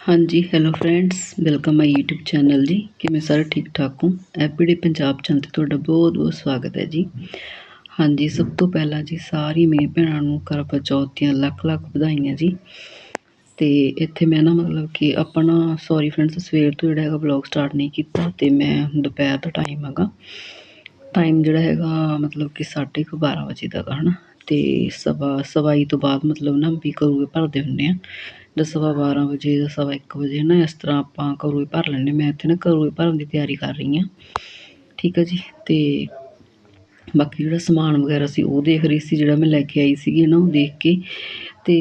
ਹਾਂਜੀ hello friends welcome my YouTube channel ਜੀ। ਕਿਵੇਂ ਸਾਰੇ ਠੀਕ ਠਾਕ ਹੋ? ਐਪੀਡੀ ਪੰਜਾਬ ਚੈਨਲ ਤੇ ਤੁਹਾਡਾ ਬਹੁਤ ਬਹੁਤ ਸਵਾਗਤ ਹੈ ਜੀ। ਹਾਂਜੀ, ਸਭ ਤੋਂ ਪਹਿਲਾਂ ਜੀ, ਸਾਰੀ ਮੇਰੀ ਭੈਣਾਂ ਨੂੰ ਕਰਵਾ ਚੌਥ ਦੀਆਂ ਲੱਖ ਲੱਖ ਵਧਾਈਆਂ ਜੀ। ਤੇ ਇੱਥੇ ਮੈਂ ਨਾ ਮਤਲਬ ਕਿ ਆਪਣਾ ਸੌਰੀ ਫਰੈਂਡਸ ਸਵੇਰ ਤੋਂ ਜਿਹੜਾ ਹੈਗਾ ਵਲੌਗ ਸਟਾਰਟ ਨਹੀਂ ਕੀਤਾ ਤੇ ਮੈਂ ਦੁਪਹਿਰ ਦਾ ਟਾਈਮ ਹੈਗਾ। ਟਾਈਮ ਜਿਹੜਾ ਹੈਗਾ ਮਤਲਬ ਕਿ ਸਾਢੇ ਕੁ ਬਾਰਾਂ ਵਜੇ ਦਾ ਗਾ ਹਨਾ। ਤੇ ਸਵਾ, ਸਵਾਈ ਤੋਂ ਬਾਅਦ ਮਤਲਬ ਨਾ ਵੀ ਕਰੂਏ ਭਰਦੇ ਹੁੰਦੇ ਆ। ਜਾਂ ਸਵਾ ਬਾਰਾਂ ਵਜੇ ਜਾਂ ਸਵਾ ਇੱਕ ਵਜੇ ਨਾ ਇਸ ਤਰ੍ਹਾਂ ਆਪਾਂ ਕਰੂਏ ਭਰ ਲੈਂਦੇ ਮੈਂ ਇੱਥੇ ਨਾ ਕਰੂਏ ਭਰਨ ਦੀ ਤਿਆਰੀ ਕਰ ਰਹੀ ਹਾਂ। ਠੀਕ ਹੈ ਜੀ? ਤੇ ਬਾਕੀ ਜਿਹੜਾ ਸਮਾਨ ਵਗੈਰਾ ਸੀ ਉਹ ਦੇਖ ਰਹੀ ਸੀ, ਜਿਹੜਾ ਮੈਂ ਲੈ ਕੇ ਆਈ ਸੀਗੀ ਨਾ ਉਹ ਦੇਖ ਕੇ। ਤੇ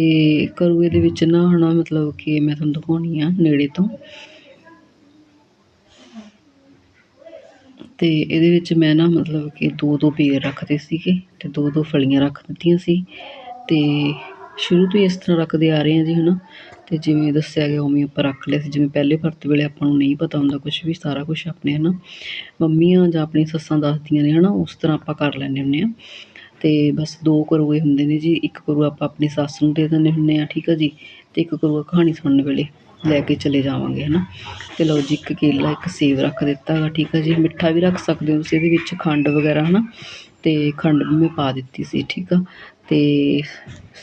ਕਰੂਏ ਦੇ ਵਿੱਚ ਨਾ ਹਨਾ ਮਤਲਬ ਕਿ ਮੈਂ ਤੁਹਾਨੂੰ ਦਿਖਾਉਣੀ ਆ ਨੇੜੇ ਤੋਂ। ਤੇ ਇਹਦੇ ਵਿੱਚ ਮੈਂ ਨਾ ਮਤਲਬ ਕਿ ਦੋ ਦੋ ਪੇਰ ਰੱਖਦੇ ਸੀਗੇ ਤੇ ਦੋ ਦੋ ਫਲੀਆਂ ਰੱਖ ਦਿੱਤੀਆਂ ਸੀ। ਤੇ ਸ਼ੁਰੂ ਤੋਂ ਹੀ ਇਸ ਤਰ੍ਹਾਂ ਰੱਖਦੇ ਆ ਰਹੇ ਹਾਂ ਜੀ, ਹਨਾ? ਤੇ ਜਿਵੇਂ ਦੱਸਿਆ ਗਿਆ ਉਵੇਂ ਆਪਾਂ ਰੱਖ ਲਿਆ ਸੀ, ਜਿਵੇਂ ਪਹਿਲੇ ਵਰਤ ਵੇਲੇ ਆਪਾਂ ਨੂੰ ਨਹੀਂ ਪਤਾ ਹੁੰਦਾ ਕੁਝ ਵੀ, ਸਾਰਾ ਕੁਝ ਆਪਣੇ, ਹਨਾ? ਮੰਮੀਆਂ ਜਾਂ ਆਪਣੀ ਸੱਸਾਂ ਦੱਸਦੀਆਂ ਨੇ, ਹਨਾ? ਉਸ ਤਰ੍ਹਾਂ ਆਪਾਂ ਕਰ ਲੈਂਦੇ ਹੁੰਦੇ ਆ। ਤੇ ਬਸ ਦੋ ਕਰੂਏ ਹੁੰਦੇ ਨੇ ਜੀ, ਇੱਕ ਕਰੂ ਆਪਾਂ ਆਪਣੀ ਸੱਸ ਨੂੰ ਦੇ ਦਿੰਦੇ ਹੁੰਦੇ ਆ, ਠੀਕ ਆ ਜੀ? ਤੇ ਇੱਕ ਕਰੂਆ ਕਹਾਣੀ ਸੁਣਨ ਵੇਲੇ ਲੈ ਕੇ ਚਲੇ ਜਾਵਾਂਗੇ, ਹਨਾ? ਤੇ ਲਓ ਜੀ, ਇੱਕ ਕੇਲਾ, ਇੱਕ ਸੇਬ ਰੱਖ ਦਿੱਤਾ ਹੈਗਾ ਠੀਕ ਆ ਜੀ? ਮਿੱਠਾ ਵੀ ਰੱਖ ਸਕਦੇ ਹੋ ਤੁਸੀਂ, ਇਹਦੇ ਵਿੱਚ ਖੰਡ ਵਗੈਰਾ, ਹਨਾ? ਤੇ ਖੰਡ ਵੀ ਮੈਂ ਪਾ ਦਿੱਤੀ ਸੀ, ਠੀਕ ਆ? ਤੇ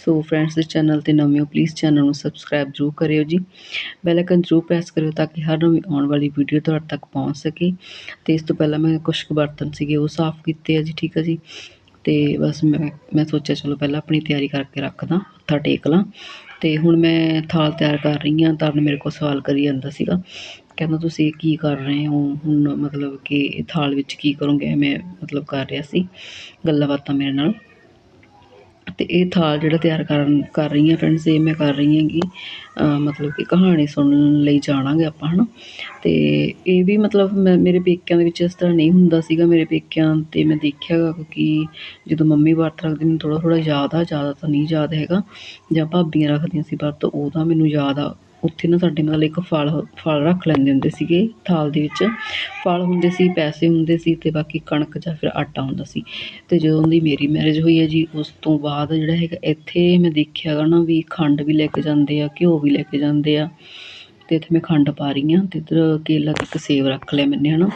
ਸੋ ਫਰੈਂਡਸ ਦੇ ਚੈਨਲ ਤੇ ਨਵੇਂ ਹੋ ਪਲੀਜ਼ ਚੈਨਲ ਨੂੰ ਸਬਸਕ੍ਰਾਈਬ ਜ਼ਰੂਰ ਕਰਿਓ ਜੀ। ਬੈਲ ਆਈਕਨ ਜ਼ਰੂਰ ਪ੍ਰੈਸ ਕਰਿਓ ਤਾਂ ਕਿ ਹਰ ਨਵੀਂ ਆਉਣ ਵਾਲੀ ਵੀਡੀਓ ਤੁਹਾਡੇ ਤੱਕ ਪਹੁੰਚ ਸਕੇ। ਤੇ ਇਸ ਤੋਂ ਪਹਿਲਾਂ ਮੈਂ ਕੁਝ ਕੁ ਬਰਤਨ ਸੀਗੇ, ਉਹ ਸਾਫ਼ ਕੀਤੇ ਆ ਜੀ, ਠੀਕ ਆ ਜੀ? ਤੇ ਬਸ ਮੈਂ ਮੈਂ ਸੋਚਿਆ ਚਲੋ ਪਹਿਲਾਂ ਆਪਣੀ ਤਿਆਰੀ ਕਰਕੇ ਰੱਖਦਾ, ਹੱਥਾ ਟੇਕ ਲਾਂ। ਤੇ ਹੁਣ ਮੈਂ ਥਾਲ ਤਿਆਰ ਕਰ ਰਹੀ ਹਾਂ, ਤਾਂ ਮੇਰੇ ਕੋਲ ਸਵਾਲ ਕਰੀ ਜਾਂਦਾ ਸੀਗਾ। ਕਹਿੰਦਾ, ਤੁਸੀਂ ਕੀ ਕਰ ਰਹੇ ਹੋ? ਹੁਣ ਮਤਲਬ ਕਿ ਥਾਲ ਵਿੱਚ ਕੀ ਕਰੋਗੇ? ਮੈਂ ਮਤਲਬ ਕਰ ਰਿਹਾ ਸੀ, ਗੱਲਾਂ ਬਾਤਾਂ ਮੇਰੇ ਨਾਲ। ਅਤੇ ਇਹ ਥਾਲ ਜਿਹੜਾ ਤਿਆਰ ਕਰਨ, ਕਰ ਰਹੀ ਹਾਂ ਫਰੈਂਡਸ ਇਹ ਮੈਂ ਕਰ ਰਹੀ ਹੈਗੀ। ਮਤਲਬ ਕਿ ਕਹਾਣੀ ਸੁਣਨ ਲਈ ਜਾਣਾਂਗੇ ਆਪਾਂ, ਹਨਾ? ਅਤੇ ਇਹ ਵੀ ਮਤਲਬ ਮੈਂ, ਮੇਰੇ ਪੇਕਿਆਂ ਦੇ ਵਿੱਚ ਇਸ ਤਰ੍ਹਾਂ ਨਹੀਂ ਹੁੰਦਾ ਸੀਗਾ। ਮੇਰੇ ਪੇਕਿਆਂ ਤੇ ਮੈਂ ਦੇਖਿਆ ਕਿਉਂਕਿ ਜਦੋਂ ਮੰਮੀ ਵਰਤ ਰੱਖਦੀ, ਮੈਨੂੰ ਥੋੜ੍ਹਾ ਥੋੜ੍ਹਾ ਯਾਦ ਆ, ਜ਼ਿਆਦਾ ਤਾਂ ਨਹੀਂ ਯਾਦ ਹੈਗਾ। ਜਾਂ ਭਾਬੀਆਂ ਰੱਖਦੀਆਂ ਸੀ ਵਰਤ ਉਹਦਾ ਮੈਨੂੰ ਯਾਦ ਆ ਉੱਥੇ ਨਾ ਸਾਡੇ ਮਤਲਬ ਇੱਕ ਫਲ ਫਲ ਰੱਖ ਲੈਂਦੇ ਹੁੰਦੇ ਸੀਗੇ ਥਾਲ ਦੇ ਵਿੱਚ। ਫਲ ਹੁੰਦੇ ਸੀ, ਪੈਸੇ ਹੁੰਦੇ ਸੀ ਅਤੇ ਬਾਕੀ ਕਣਕ ਜਾਂ ਫਿਰ ਆਟਾ ਹੁੰਦਾ ਸੀ। ਅਤੇ ਜਦੋਂ ਦੀ ਮੇਰੀ ਮੈਰਿਜ ਹੋਈ ਹੈ ਜੀ, ਉਸ ਤੋਂ ਬਾਅਦ ਜਿਹੜਾ ਹੈਗਾ, ਇੱਥੇ ਮੈਂ ਦੇਖਿਆ ਗਾ ਨਾ ਵੀ ਖੰਡ ਵੀ ਲੈ ਕੇ ਜਾਂਦੇ ਆ, ਘਿਓ ਵੀ ਲੈ ਕੇ ਜਾਂਦੇ ਆ। ਅਤੇ ਇੱਥੇ ਮੈਂ ਖੰਡ ਪਾ ਰਹੀ ਹਾਂ ਅਤੇ ਇੱਧਰ ਕੇਲਾ ਤੇ ਇੱਕ ਸੇਬ ਰੱਖ ਲਿਆ ਮੈਨੇ ਹੈ ਨਾ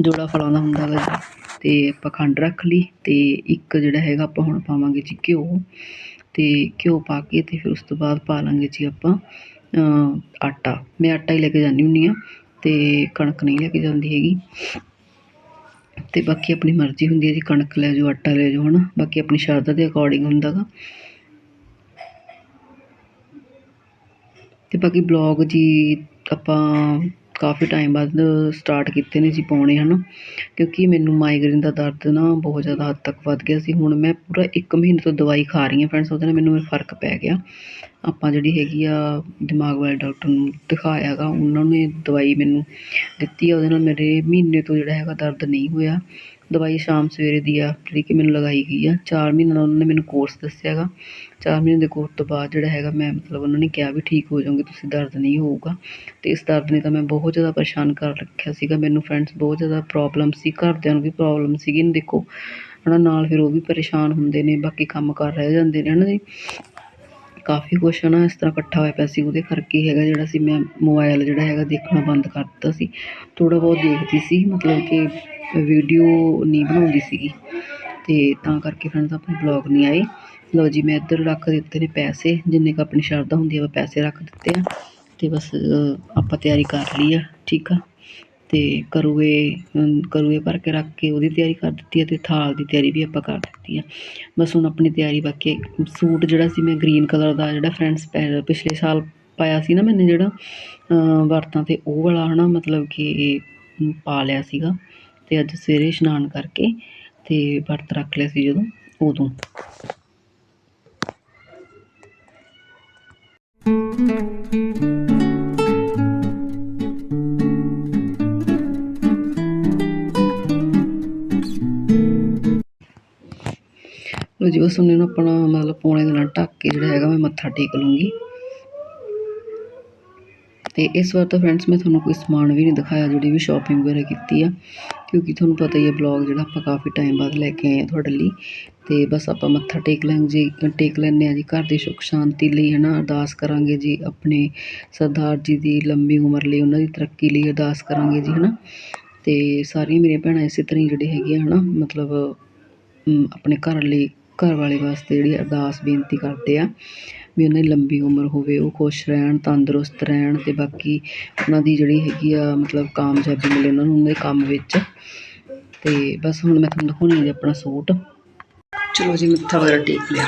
ਜੋੜਾ ਫਲਾਂ ਦਾ ਹੁੰਦਾ ਗਾ ਜੀ। ਅਤੇ ਆਪਾਂ ਖੰਡ ਰੱਖ ਲਈ ਅਤੇ ਇੱਕ ਜਿਹੜਾ ਹੈਗਾ ਆਪਾਂ ਹੁਣ ਪਾਵਾਂਗੇ ਜੀ ਘਿਓ। ਅਤੇ ਘਿਓ ਪਾ ਕੇ ਅਤੇ ਫਿਰ ਉਸ ਤੋਂ ਬਾਅਦ ਪਾ ਲਾਂਗੇ ਜੀ ਆਪਾਂ। ਆਟਾ। ਮੈਂ ਆਟਾ ਹੀ ਲੈ ਕੇ ਜਾਂਦੀ ਹੁੰਦੀ ਹਾਂ ਅਤੇ ਕਣਕ ਨਹੀਂ ਲੈ ਕੇ ਜਾਂਦੀ ਹੈਗੀ। ਅਤੇ ਬਾਕੀ ਆਪਣੀ ਮਰਜ਼ੀ ਹੁੰਦੀ ਹੈ ਜੀ, ਕਣਕ ਲੈ ਜਾਓ, ਆਟਾ ਲੈ ਜਾਓ ਹੈ ਨਾ ਬਾਕੀ ਆਪਣੀ ਸ਼ਰਧਾ ਦੇ ਅਕੋਰਡਿੰਗ ਹੁੰਦਾ ਗਾ। ਅਤੇ ਬਾਕੀ ਬਲੌਗ ਜੀ ਆਪਾਂ ਕਾਫੀ ਟਾਈਮ ਬਾਅਦ ਸਟਾਰਟ ਕੀਤੇ ਨੇ ਜੀ ਪਾਉਣੇ ਹੈ ਨਾ ਕਿਉਂਕਿ ਮੈਨੂੰ ਮਾਈਗ੍ਰੇਨ ਦਾ ਦਰਦ ਨਾ ਬਹੁਤ ਜ਼ਿਆਦਾ ਹੱਦ ਤੱਕ ਵੱਧ ਗਿਆ ਸੀ। ਹੁਣ ਮੈਂ ਪੂਰਾ ਇੱਕ ਮਹੀਨੇ ਤੋਂ ਦਵਾਈ ਖਾ ਰਹੀ ਹਾਂ ਫਰੈਂਡਸ ਉਹਦੇ ਨਾਲ ਮੈਨੂੰ ਫ਼ਰਕ ਪੈ ਗਿਆ। ਆਪਾਂ ਜਿਹੜੀ ਹੈਗੀ ਆ ਦਿਮਾਗ ਵਾਲੇ ਡਾਕਟਰ ਨੂੰ ਦਿਖਾਇਆ ਗਾ, ਉਹਨਾਂ ਨੇ ਦਵਾਈ ਮੈਨੂੰ ਦਿੱਤੀ ਆ, ਉਹਦੇ ਨਾਲ ਮੇਰੇ ਮਹੀਨੇ ਤੋਂ ਜਿਹੜਾ ਹੈਗਾ ਦਰਦ ਨਹੀਂ ਹੋਇਆ। ਦਵਾਈ ਸ਼ਾਮ ਸਵੇਰੇ ਦੀ ਆ, ਜਿਹੜੀ ਕਿ ਮੈਨੂੰ ਲਗਾਈ ਗਈ ਆ। ਚਾਰ ਮਹੀਨੇ ਦਾ ਉਹਨਾਂ ਨੇ ਮੈਨੂੰ ਕੋਰਸ ਦੱਸਿਆ ਗਾ। ਚਾਰ ਮਹੀਨੇ ਦੇ ਕੋਰਸ ਤੋਂ ਬਾਅਦ ਜਿਹੜਾ ਹੈਗਾ ਮੈਂ ਮਤਲਬ ਉਹਨਾਂ ਨੇ ਕਿਹਾ ਵੀ ਠੀਕ ਹੋ ਜਾਓਗੇ, ਤੁਸੀਂ ਦਰਦ ਨਹੀਂ ਹੋਊਗਾ। ਅਤੇ ਇਸ ਦਰਦ ਨੇ ਤਾਂ ਮੈਂ ਬਹੁਤ ਜ਼ਿਆਦਾ ਪਰੇਸ਼ਾਨ ਕਰ ਰੱਖਿਆ ਸੀਗਾ। ਮੈਨੂੰ ਫਰੈਂਡਸ ਬਹੁਤ ਜ਼ਿਆਦਾ ਪ੍ਰੋਬਲਮ ਸੀ, ਘਰਦਿਆਂ ਨੂੰ ਵੀ ਪ੍ਰੋਬਲਮ ਸੀਗੀ। ਨਾ ਦੇਖੋ ਨਾ ਨਾਲ ਫਿਰ ਉਹ ਵੀ ਪਰੇਸ਼ਾਨ ਹੁੰਦੇ ਨੇ, ਬਾਕੀ ਕੰਮ ਕਰ ਰਹਿ ਜਾਂਦੇ ਨੇ ਹੈ ਨਾ ਜੀ। ਕਾਫੀ ਕੁਛ ਨਾ ਇਸ ਤਰ੍ਹਾਂ ਇਕੱਠਾ ਹੋਇਆ ਪਿਆ ਸੀ। ਉਹਦੇ ਕਰਕੇ ਹੈਗਾ ਜਿਹੜਾ ਸੀ, ਮੈਂ ਮੋਬਾਈਲ ਜਿਹੜਾ ਹੈਗਾ ਦੇਖਣਾ ਬੰਦ ਕਰ ਦਿੱਤਾ ਸੀ। ਥੋੜ੍ਹਾ ਬਹੁਤ ਦੇਖਦੀ ਸੀ, ਮਤਲਬ ਕਿ ਵੀਡੀਓ ਨਹੀਂ ਬਣਾਉਂਦੀ ਸੀਗੀ। ਅਤੇ ਤਾਂ ਕਰਕੇ ਫਰੈਂਡਸ ਆਪਣੇ ਬਲੌਗ ਨਹੀਂ ਆਏ। ਲਓ ਜੀ, ਮੈਂ ਇੱਧਰ ਰੱਖ ਦਿੱਤੇ ਨੇ ਪੈਸੇ, ਜਿੰਨੇ ਕੁ ਆਪਣੀ ਸ਼ਰਧਾ ਹੁੰਦੀ ਆ, ਮੈਂ ਪੈਸੇ ਰੱਖ ਦਿੱਤੇ ਆ। ਤੇ ਬਸ ਆਪਾਂ ਤਿਆਰੀ ਕਰ ਲਈ ਆ, ਠੀਕ ਆ? ਤੇ ਕਰੂਏ ਕਰੂਏ ਭਰ ਕੇ ਰੱਖ ਕੇ ਉਹਦੀ ਤਿਆਰੀ ਕਰ ਦਿੱਤੀ ਹੈ ਤੇ ਥਾਲ ਦੀ ਤਿਆਰੀ ਵੀ ਆਪਾਂ ਕਰ ਦਿੱਤੀ ਆ। ਬਸ ਹੁਣ ਆਪਣੀ ਤਿਆਰੀ ਬਾਕੀ, ਸੂਟ ਜਿਹੜਾ ਸੀ ਮੈਂ ਗ੍ਰੀਨ ਕਲਰ ਦਾ, ਜਿਹੜਾ ਫਰੈਂਡਸ ਪਿਛਲੇ ਸਾਲ ਪਾਇਆ ਸੀ ਨਾ ਮੈਨੇ ਜਿਹੜਾ ਵਰਤਾਂ ਤੇ ਉਹ ਵਾਲਾ ਹਨਾ, ਮਤਲਬ ਕਿ ਪਾ ਲਿਆ ਸੀਗਾ। ਤੇ ਅੱਜ ਸਵੇਰੇ ਇਸ਼ਨਾਨ ਕਰਕੇ ਤੇ ਵਰਤ ਰੱਖ ਲਿਆ ਸੀ ਜਦੋਂ, ਉਦੋਂ। ਲੋ ਜੀ, ਬਸ ਉਹਨੇ ਨੂੰ ਆਪਣਾ ਮਤਲਬ ਪੌਣੇ ਦੇ ਨਾਲ ਢੱਕ ਕੇ ਜਿਹੜਾ ਹੈਗਾ ਮੈਂ ਮੱਥਾ ਟੇਕ ਲੂੰਗੀ। ਤੇ ਇਸ ਵਾਰ ਤਾਂ ਫਰੈਂਡਸ ਮੈਂ ਤੁਹਾਨੂੰ ਕੋਈ ਸਮਾਨ ਵੀ ਨਹੀਂ ਦਿਖਾਇਆ ਜਿਹੜੀ ਵੀ ਸ਼ਾਪਿੰਗ ਵਗੈਰਾ ਕੀਤੀ ਆ, ਕਿਉਂਕਿ ਤੁਹਾਨੂੰ ਪਤਾ ਹੀ ਹੈ ਬਲੌਗ ਜਿਹੜਾ ਆਪਾਂ ਕਾਫੀ ਟਾਈਮ ਬਾਅਦ ਲੈ ਕੇ ਆਏ ਆ ਤੁਹਾਡੇ ਲਈ। ਤੇ ਬਸ ਆਪਾਂ ਮੱਥਾ ਟੇਕ ਲਾਂਗੇ ਜੀ ਟੇਕ ਲੈਂਦੇ ਹਾਂ ਜੀ ਘਰ ਦੀ ਸੁੱਖ ਸ਼ਾਂਤੀ ਲਈ ਹੈ ਨਾ ਅਰਦਾਸ ਕਰਾਂਗੇ ਜੀ ਆਪਣੇ ਸਰਦਾਰ ਜੀ ਦੀ ਲੰਮੀ ਉਮਰ ਲਈ, ਉਹਨਾਂ ਦੀ ਤਰੱਕੀ ਲਈ ਅਰਦਾਸ ਕਰਾਂਗੇ ਜੀ ਹੈ ਨਾ ਤੇ ਸਾਰੀਆਂ ਮੇਰੀਆਂ ਭੈਣਾਂ ਇਸੇ ਤਰ੍ਹਾਂ ਹੀ ਜਿਹੜੇ ਹੈਗੇ ਆ ਹੈ ਨਾ ਮਤਲਬ ਆਪਣੇ ਘਰ ਲਈ ਘਰ ਵਾਲੇ ਵਾਸਤੇ ਜਿਹੜੀ ਅਰਦਾਸ ਬੇਨਤੀ ਕਰਦੇ ਆ ਵੀ ਉਹਨਾਂ ਦੀ ਲੰਬੀ ਉਮਰ ਹੋਵੇ, ਉਹ ਖੁਸ਼ ਰਹਿਣ, ਤੰਦਰੁਸਤ ਰਹਿਣ ਅਤੇ ਬਾਕੀ ਉਹਨਾਂ ਦੀ ਜਿਹੜੀ ਹੈਗੀ ਆ ਮਤਲਬ ਕਾਮਯਾਬੀ ਮਿਲੇ ਉਹਨਾਂ ਨੂੰ ਉਹਨਾਂ ਦੇ ਕੰਮ ਵਿੱਚ। ਅਤੇ ਬਸ ਹੁਣ ਮੈਂ ਤੁਹਾਨੂੰ ਦਿਖਾਉਣੀ ਜੀ ਆਪਣਾ ਸੂਟ। ਚਲੋ ਜੀ, ਮੱਥਾ ਵਗੈਰਾ ਟੇਕ ਲਿਆ।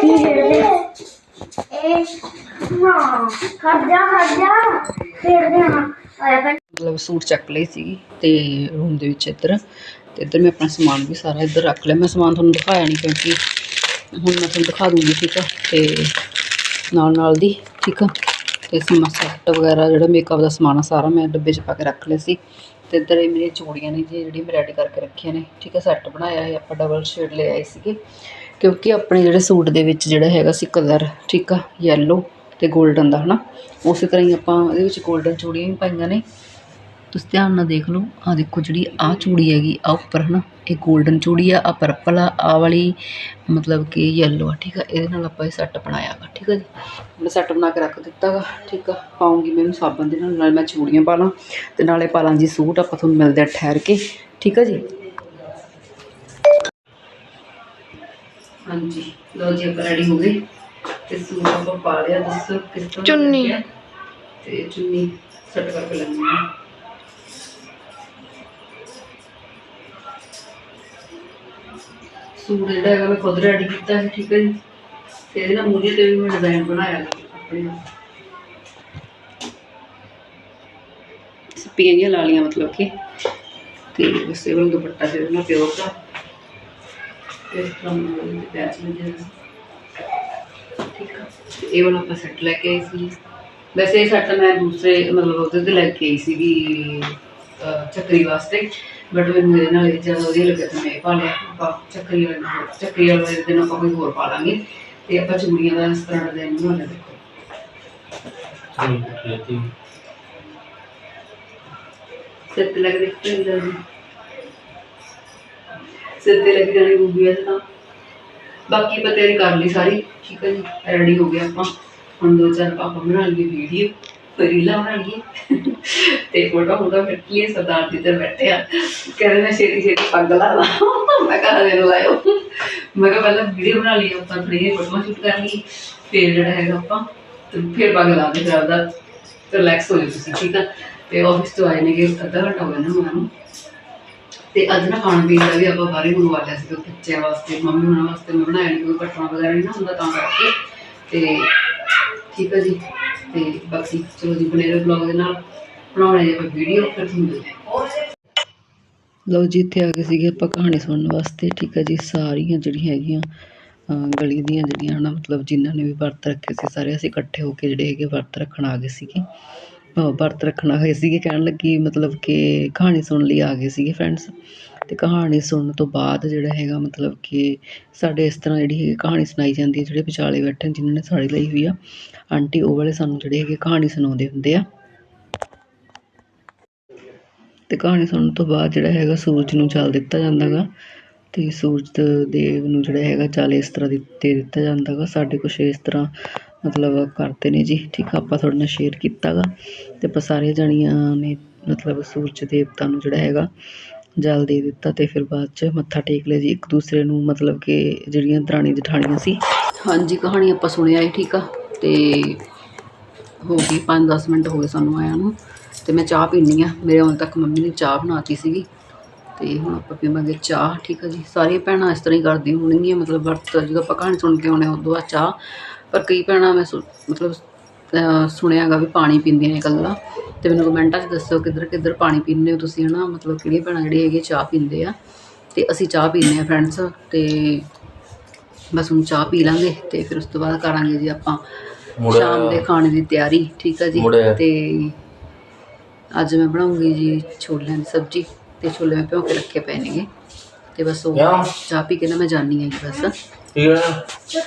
ਕੀ ਖੇਡਦੇ ਇਹ ਹਾਂ ਖੜ ਜਾ ਖੜ ਜਾ ਖੇਡਦੇ ਹਾਂ ਆਇਆ ਪਰ ਮਤਲਬ ਸੂਟ ਚੱਕ ਲਈ ਸੀਗੀ ਤੇ ਰੂਮ ਦੇ ਵਿੱਚ ਇੱਧਰ। ਤੇ ਇੱਧਰ ਮੈਂ ਆਪਣਾ ਸਮਾਨ ਵੀ ਸਾਰਾ ਇੱਧਰ ਰੱਖ ਲਿਆ। ਮੈਂ ਸਮਾਨ ਤੁਹਾਨੂੰ ਦਿਖਾਇਆ ਨਹੀਂ ਕਿਉਂਕਿ ਹੁਣ ਮੈਂ ਤੁਹਾਨੂੰ ਦਿਖਾ ਦੂੰਗੀ, ਠੀਕ ਆ? ਤੇ ਨਾਲ ਨਾਲ ਦੀ, ਠੀਕ ਆ? ਤੇ ਸਮਾਂ ਸੈੱਟ ਵਗੈਰਾ ਜਿਹੜਾ ਮੇਕਅਪ ਦਾ ਸਮਾਨ ਆ, ਸਾਰਾ ਮੈਂ ਡੱਬੇ 'ਚ ਪਾ ਕੇ ਰੱਖ ਲਿਆ ਸੀ। ਤੇ ਇੱਧਰ ਇਹ ਮੇਰੀਆਂ ਚੂੜੀਆਂ ਨੇ ਜੀ ਜਿਹੜੀ ਮੈਂ ਰੈਡੀ ਕਰਕੇ ਰੱਖੀਆਂ ਨੇ, ਠੀਕ ਆ? ਸੈੱਟ ਬਣਾਇਆ ਹੈ, ਆਪਾਂ ਡਬਲ ਸ਼ੇਡ ਲੈ ਆਏ ਸੀਗੇ। ਕਿਉਂਕਿ ਆਪਣੇ ਜਿਹੜੇ ਸੂਟ ਦੇ ਵਿੱਚ ਜਿਹੜਾ ਹੈਗਾ ਸੀ ਕਲਰ, ਠੀਕ ਆ ਯੈਲੋ ਅਤੇ ਗੋਲਡਨ ਦਾ ਹੈ ਨਾ ਉਸੇ ਤਰ੍ਹਾਂ ਹੀ ਆਪਾਂ ਇਹਦੇ ਵਿੱਚ ਗੋਲਡਨ ਚੂੜੀਆਂ ਵੀ ਪਾਈਆਂ ਨੇ। ਤੁਸੀਂ ਧਿਆਨ ਨਾਲ ਦੇਖ ਲਓ, ਆਹ ਦੇਖੋ ਜਿਹੜੀ ਆਹ ਚੂੜੀ ਹੈਗੀ ਆ ਉੱਪਰ ਹੈ ਨਾ ਇਹ ਗੋਲਡਨ ਚੂੜੀ ਆ ਆ ਪਰਪਲ ਆ ਆ ਵਾਲੀ, ਮਤਲਬ ਕਿ ਯੈਲੋ ਆ, ਠੀਕ ਆ? ਇਹਦੇ ਨਾਲ ਆਪਾਂ ਇਹ ਸੈੱਟ ਬਣਾਇਆ ਵਾ, ਠੀਕ ਆ ਜੀ? ਮੈਂ ਸੈੱਟ ਬਣਾ ਕੇ ਰੱਖ ਦਿੱਤਾ ਵਾ, ਠੀਕ ਆ? ਪਾਉਂਗੀ ਮੈਨੂੰ ਸਾਬਣ ਦੇ ਨਾਲ ਨਾਲ ਮੈਂ ਚੂੜੀਆਂ ਪਾ ਲਾਂ ਤੇ ਨਾਲੇ ਪਾ ਲਾਂ ਜੀ ਸੂਟ, ਆਪਾਂ ਤੁਹਾਨੂੰ ਮਿਲਦੇ ਆ ਠਹਿਰ ਕੇ, ਠੀਕ ਆ ਜੀ? ਹਾਂਜੀ। ਲੋ ਜੀ ਆਪਾਂ ਰੈਡੀ ਹੋ ਗਏ। ਤੇ ਸੂਟ ਆਪਾਂ ਪਾ ਲਿਆ ਦੱਸੋ ਕਿਸ ਤਰ੍ਹਾਂ ਚੁੰਨੀ। ਲੱਗਿਆ? ਤੇ ਚੁੰਨੀ ਸੈੱਟ ਕਰਕੇ ਲੈਣੀ ਹੈ। ਸੂਟ ਜਿਹੜਾ ਹੈਗਾ ਮੈਂ ਖੁਦ ਰੈਡੀ ਕੀਤਾ ਹੈ ਠੀਕ ਹੈ ਜੀ। ਤੇ ਇਹਦੇ ਨਾਲ ਮੂਹਰੇ ਤੇ ਵੀ ਮੈਂ ਡਿਜ਼ਾਈਨ ਬਣਾਇਆ ਗਾ ਆਪਣੇ ਸੱਪੀਆਂ ਜਿਹੀਆਂ ਲਾ ਲਈਆਂ ਮਤਲਬ ਕਿ। ਤੇ ਬਸ ਇਹ ਵਾਲਾ ਦੁਪੱਟਾ ਜਿਹੜਾ ਨਾ ਪਿਓਰ ਦਾ। ਇਹ ਵਾਲਾ ਆਪਾਂ ਸੈੱਟ ਲੈ ਕੇ ਆਈ ਸੀ। ਵੈਸੇ ਇਹ ਸੈੱਟ ਮੈਂ ਦੂਸਰੇ ਮਤਲਬ ਉਹਦੇ ਤੇ ਲੈ ਕੇ ਆਈ ਸੀਗੀ ਚੱਕਰੀ ਵਾਸਤੇ। ਬਟ ਮੈਨੂੰ ਇਹਦੇ ਨਾਲ ਜ਼ਿਆਦਾ ਵਧੀਆ ਲੱਗਿਆ ਤੇ ਮੈਂ ਇਹ ਪਾ ਲਿਆ। ਆਪਾਂ ਚੱਕਰੀ ਵਾਲਾ ਚੱਕਰੀ ਵਾਲੇ ਦੇ ਦਿਨ ਆਪਾਂ ਕੋਈ ਹੋਰ ਪਾ ਲਾਂਗੇ। ਤੇ ਆਪਾਂ ਚੁੰਨੀਆਂ ਦਾ ਇਸ ਤਰ੍ਹਾਂ ਦਾ ਦਿਨ ਬਣਾ ਦੇਖੋ। ਸੈੱਟ ਲੱਗ ਰਿਹਾ ਹੈ। ਸਿਰ ਤੇ ਲੱਗੀ ਜਾਣੀ ਗੂਗੀ ਵੈਸੇ ਤਾਂ। ਬਾਕੀ ਮੈਂ ਤਿਆਰੀ ਕਰ ਲਈ ਸਾਰੀ, ਠੀਕ ਹੈ ਜੀ। ਰੈਡੀ ਹੋ ਗਿਆ ਆਪਾਂ। ਹੁਣ ਦੋ ਚਾਰ ਪਾਪਾ ਬਣਾ ਲਈਏ ਵੀਡੀਓ ਫਿਰ ਰੀਲਾਂ ਬਣਾ ਲਈਏ ਤੇ ਫੋਟੋ ਫੋਟੋ ਫਿਰ ਲਈ ਸਰਦਾਰ ਜੀ ਤੇ ਬੈਠੇ ਆ। ਕਹਿੰਦੇ ਮੈਂ ਛੇਤੀ ਛੇਤੀ ਪੱਗ ਲਾ ਲਾ। ਮੈਂ ਕਹਾ ਦੇ ਲਾਇਓ। ਮੈਂ ਕਿਹਾ ਪਹਿਲਾਂ ਵੀਡੀਓ ਬਣਾ ਲਈ ਆਪਾਂ ਥੋੜੀ ਜਿਹੀ ਫੋਟੋ ਸ਼ੂਟ ਕਰ ਲਈ ਫਿਰ ਜਿਹੜਾ ਹੈਗਾ ਆਪਾਂ, ਤੇ ਫਿਰ ਪੱਗ ਲਾ ਦੇ ਫਿਰ ਆਪਦਾ। ਰਿਲੈਕਸ ਹੋ ਜਾਓ ਤੁਸੀਂ, ਠੀਕ ਆ। ਤੇ ਆਫਿਸ ਤੋਂ ਆਏ ਨੇਗੇ, ਅੱਧਾ ਘੰਟਾ ਹੋ ਗਿਆ ਨਾ ਉਹਨਾਂ ਤੇ ਅੱਜ ਨਾ ਖਾਣ ਪੀਣ ਦਾ ਵੀ ਆਪਾਂ ਬਾਹਰ ਮੰਗਵਾ ਲਿਆ ਸੀ ਬੱਚਿਆਂ ਵਾਸਤੇ, ਮੰਮੀ ਉਹਨਾਂ ਵਾਸਤੇ ਮੈਂ ਬਣਾਇਆ ਨਹੀਂ ਕੋਈ ਪਟਵਾ ਵਗੈਰਾ ਨਹੀਂ ਨਾ ਹੁੰਦਾ ਤਾਂ ਕਰਕੇ। ਤੇ ਠੀਕ ਹੈ ਜੀ, ਤੇ ਬਾਕੀ ਚਲੋ ਜੀ ਬਣੇ ਰਹੋ ਬਲੌਗ ਦੇ ਨਾਲ ਬਣਾਉਣੇ ਜੇ ਵੀਡੀਓ, ਫਿਰ ਤੁਹਾਨੂੰ ਲਓ ਜੀ, ਇੱਥੇ ਆ ਗਏ ਸੀਗੇ ਆਪਾਂ ਕਹਾਣੀ ਸੁਣਨ ਵਾਸਤੇ। ਠੀਕ ਹੈ ਜੀ, ਸਾਰੀਆਂ ਜਿਹੜੀਆਂ ਹੈਗੀਆਂ ਗਲੀ ਦੀਆਂ ਜਿਹੜੀਆਂ ਹਨਾ, ਮਤਲਬ ਜਿਨ੍ਹਾਂ ਨੇ ਵੀ ਵਰਤ ਰੱਖੇ ਸੀ ਸਾਰੇ, ਅਸੀਂ ਇਕੱਠੇ ਹੋ ਕੇ ਜਿਹੜੇ ਹੈਗੇ ਵਰਤ ਰੱਖਣ ਆ ਗਏ ਸੀਗੇ। ਵਰਤ ਰੱਖਣਾ ਆ ਸੀਗੇ ਕਹਿਣ ਲੱਗੀ ਮਤਲਬ ਕਿ ਕਹਾਣੀ ਸੁਣਨ ਲਈ ਆ ਗਏ ਸੀਗੇ ਫਰੈਂਡਸ ਅਤੇ ਕਹਾਣੀ ਸੁਣਨ ਤੋਂ ਬਾਅਦ ਜਿਹੜਾ ਹੈਗਾ ਮਤਲਬ ਕਿ ਸਾਡੇ ਇਸ ਤਰ੍ਹਾਂ ਜਿਹੜੀ ਹੈਗੀ ਕਹਾਣੀ ਸੁਣਾਈ ਜਾਂਦੀ ਹੈ ਜਿਹੜੇ ਵਿਚਾਲੇ ਬੈਠੇ ਨੇ, ਜਿਨ੍ਹਾਂ ਨੇ ਸਾੜੀ ਲਈ ਹੋਈ ਆ ਆਂਟੀ ਉਹ ਵਾਲੇ ਸਾਨੂੰ ਜਿਹੜੇ ਹੈਗੇ ਕਹਾਣੀ ਸੁਣਾਉਂਦੇ ਹੁੰਦੇ ਆ। ਤੇ ਕਹਾਣੀ ਸੁਣਨ ਤੋਂ ਬਾਅਦ ਜਿਹੜਾ ਹੈਗਾ ਸੂਰਜ ਨੂੰ ਜਲ ਦਿੱਤਾ ਜਾਂਦਾ ਗਾ ਤੇ ਸੂਰਜ ਦੇਵ ਨੂੰ ਜਿਹੜਾ ਹੈਗਾ ਜਲ ਇਸ ਤਰ੍ਹਾਂ ਦੇ ਦਿੱਤਾ ਜਾਂਦਾ ਗਾ ਸਾਡੇ ਕੁਛ ਇਸ ਤਰ੍ਹਾਂ ਮਤਲਬ ਕਰਦੇ ਨੇ ਜੀ। ਠੀਕ ਆ, ਆਪਾਂ ਤੁਹਾਡੇ ਨਾਲ ਸ਼ੇਅਰ ਕੀਤਾ ਗਾ ਤੇ ਆਪਾਂ ਸਾਰੇ ਜਣੀਆਂ ਨੇ ਮਤਲਬ ਸੂਰਜ ਦੇਵਤਾ ਨੂੰ ਜਿਹੜਾ ਹੈਗਾ ਜਲ ਦੇ ਦਿੱਤਾ ਤੇ ਫਿਰ ਬਾਅਦ ਚ ਮੱਥਾ ਟੇਕ ਲਿਆ ਜੀ। ਇੱਕ ਦੂਸਰੇ ਨੂੰ ਮਤਲਬ ਕਿ ਜਿਹੜੀਆਂ ਦਰਾਣੀ ਜਠਾਣੀਆਂ ਸੀ। ਹਾਂਜੀ, ਕਹਾਣੀ ਆਪਾਂ ਸੁਣਿਆ ਹੈ ਠੀਕ ਆ। ਤੇ ਹੋ ਗਈ 5-10 ਮਿੰਟ ਹੋ ਗਏ ਸਾਨੂੰ ਆਇਆ ਨੂੰ। ਤੇ ਮੈਂ ਚਾਹ ਪੀਣੀ ਆ। ਮੇਰੇ ਹੁਣ ਤੱਕ ਮੰਮੀ ਨੇ ਚਾਹ ਬਣਾਤੀ ਸੀਗੀ। ਤੇ ਹੁਣ ਆਪਾਂ ਪੀਵਾਂਗੇ ਚਾਹ, ਠੀਕ ਆ ਜੀ। ਸਾਰੀਆਂ ਭੈਣਾਂ ਇਸ ਤਰ੍ਹਾਂ ਹੀ ਕਰਦੀਆਂ ਹੋਣਗੀਆਂ। ਮਤਲਬ ਵਰਤ ਜਦੋਂ ਆਪਾਂ ਕਹਾਣੀ ਸੁਣ ਕੇ ਆਉਣੇ ਉਦੋਂ ਬਾਅਦ ਚਾਹ। ਪਰ ਕਈ ਭੈਣਾਂ ਮੈਂ ਮਤਲਬ ਅਹ ਸੁਣਿਆਗਾ ਵੀ ਪਾਣੀ ਪੀਂਦੀਆਂ ਨੇ ਇਕੱਲਾ ਤੇ ਮੈਨੂੰ ਕਮੈਂਟਾਂ 'ਚ ਦੱਸਿਓ ਕਿੱਧਰ ਕਿੱਧਰ ਪਾਣੀ ਪੀਂਦੇ ਹੋ ਤੁਸੀਂ ਹਨਾ? ਮਤਲਬ ਕਿਹੜੀਆਂ ਭੈਣਾਂ ਜਿਹੜੀਆਂ ਹੈਗੀਆਂ ਚਾਹ ਪੀਂਦੇ ਆ? ਤੇ ਅਸੀਂ ਚਾਹ ਪੀਂਦੇ ਆ ਫਰੈਂਡਸ ਤੇ ਬਸ ਹੁਣ ਚਾਹ ਪੀ ਲਾਂਗੇ ਤੇ ਫਿਰ ਉਸ ਤੋਂ ਬਾਅਦ ਕਰਾਂਗੇ ਜੀ ਆਪਾਂ ਸ਼ਾਮ ਦੇ ਖਾਣੇ ਦੀ ਤਿਆਰੀ ਠੀਕ ਆ ਜੀ। ਤੇ ਅੱਜ ਮੈਂ ਬਣਾਉਂਗੀ ਜੀ ਛੋਲਿਆਂ ਦੀ ਸਬਜ਼ੀ ਤੇ ਛੋਲੇ ਮੈਂ ਭਿਓ ਕੇ ਰੱਖੇ ਪਏ ਨੇਗੇ। ਤੇ ਬਸ ਉਹ? ਚਾਹ ਪੀ ਕੇ ਨਾ ਮੈਂ ਜਾਣੀ ਆ ਜੀ ਬਸ। ਠੀਕ ਹੈ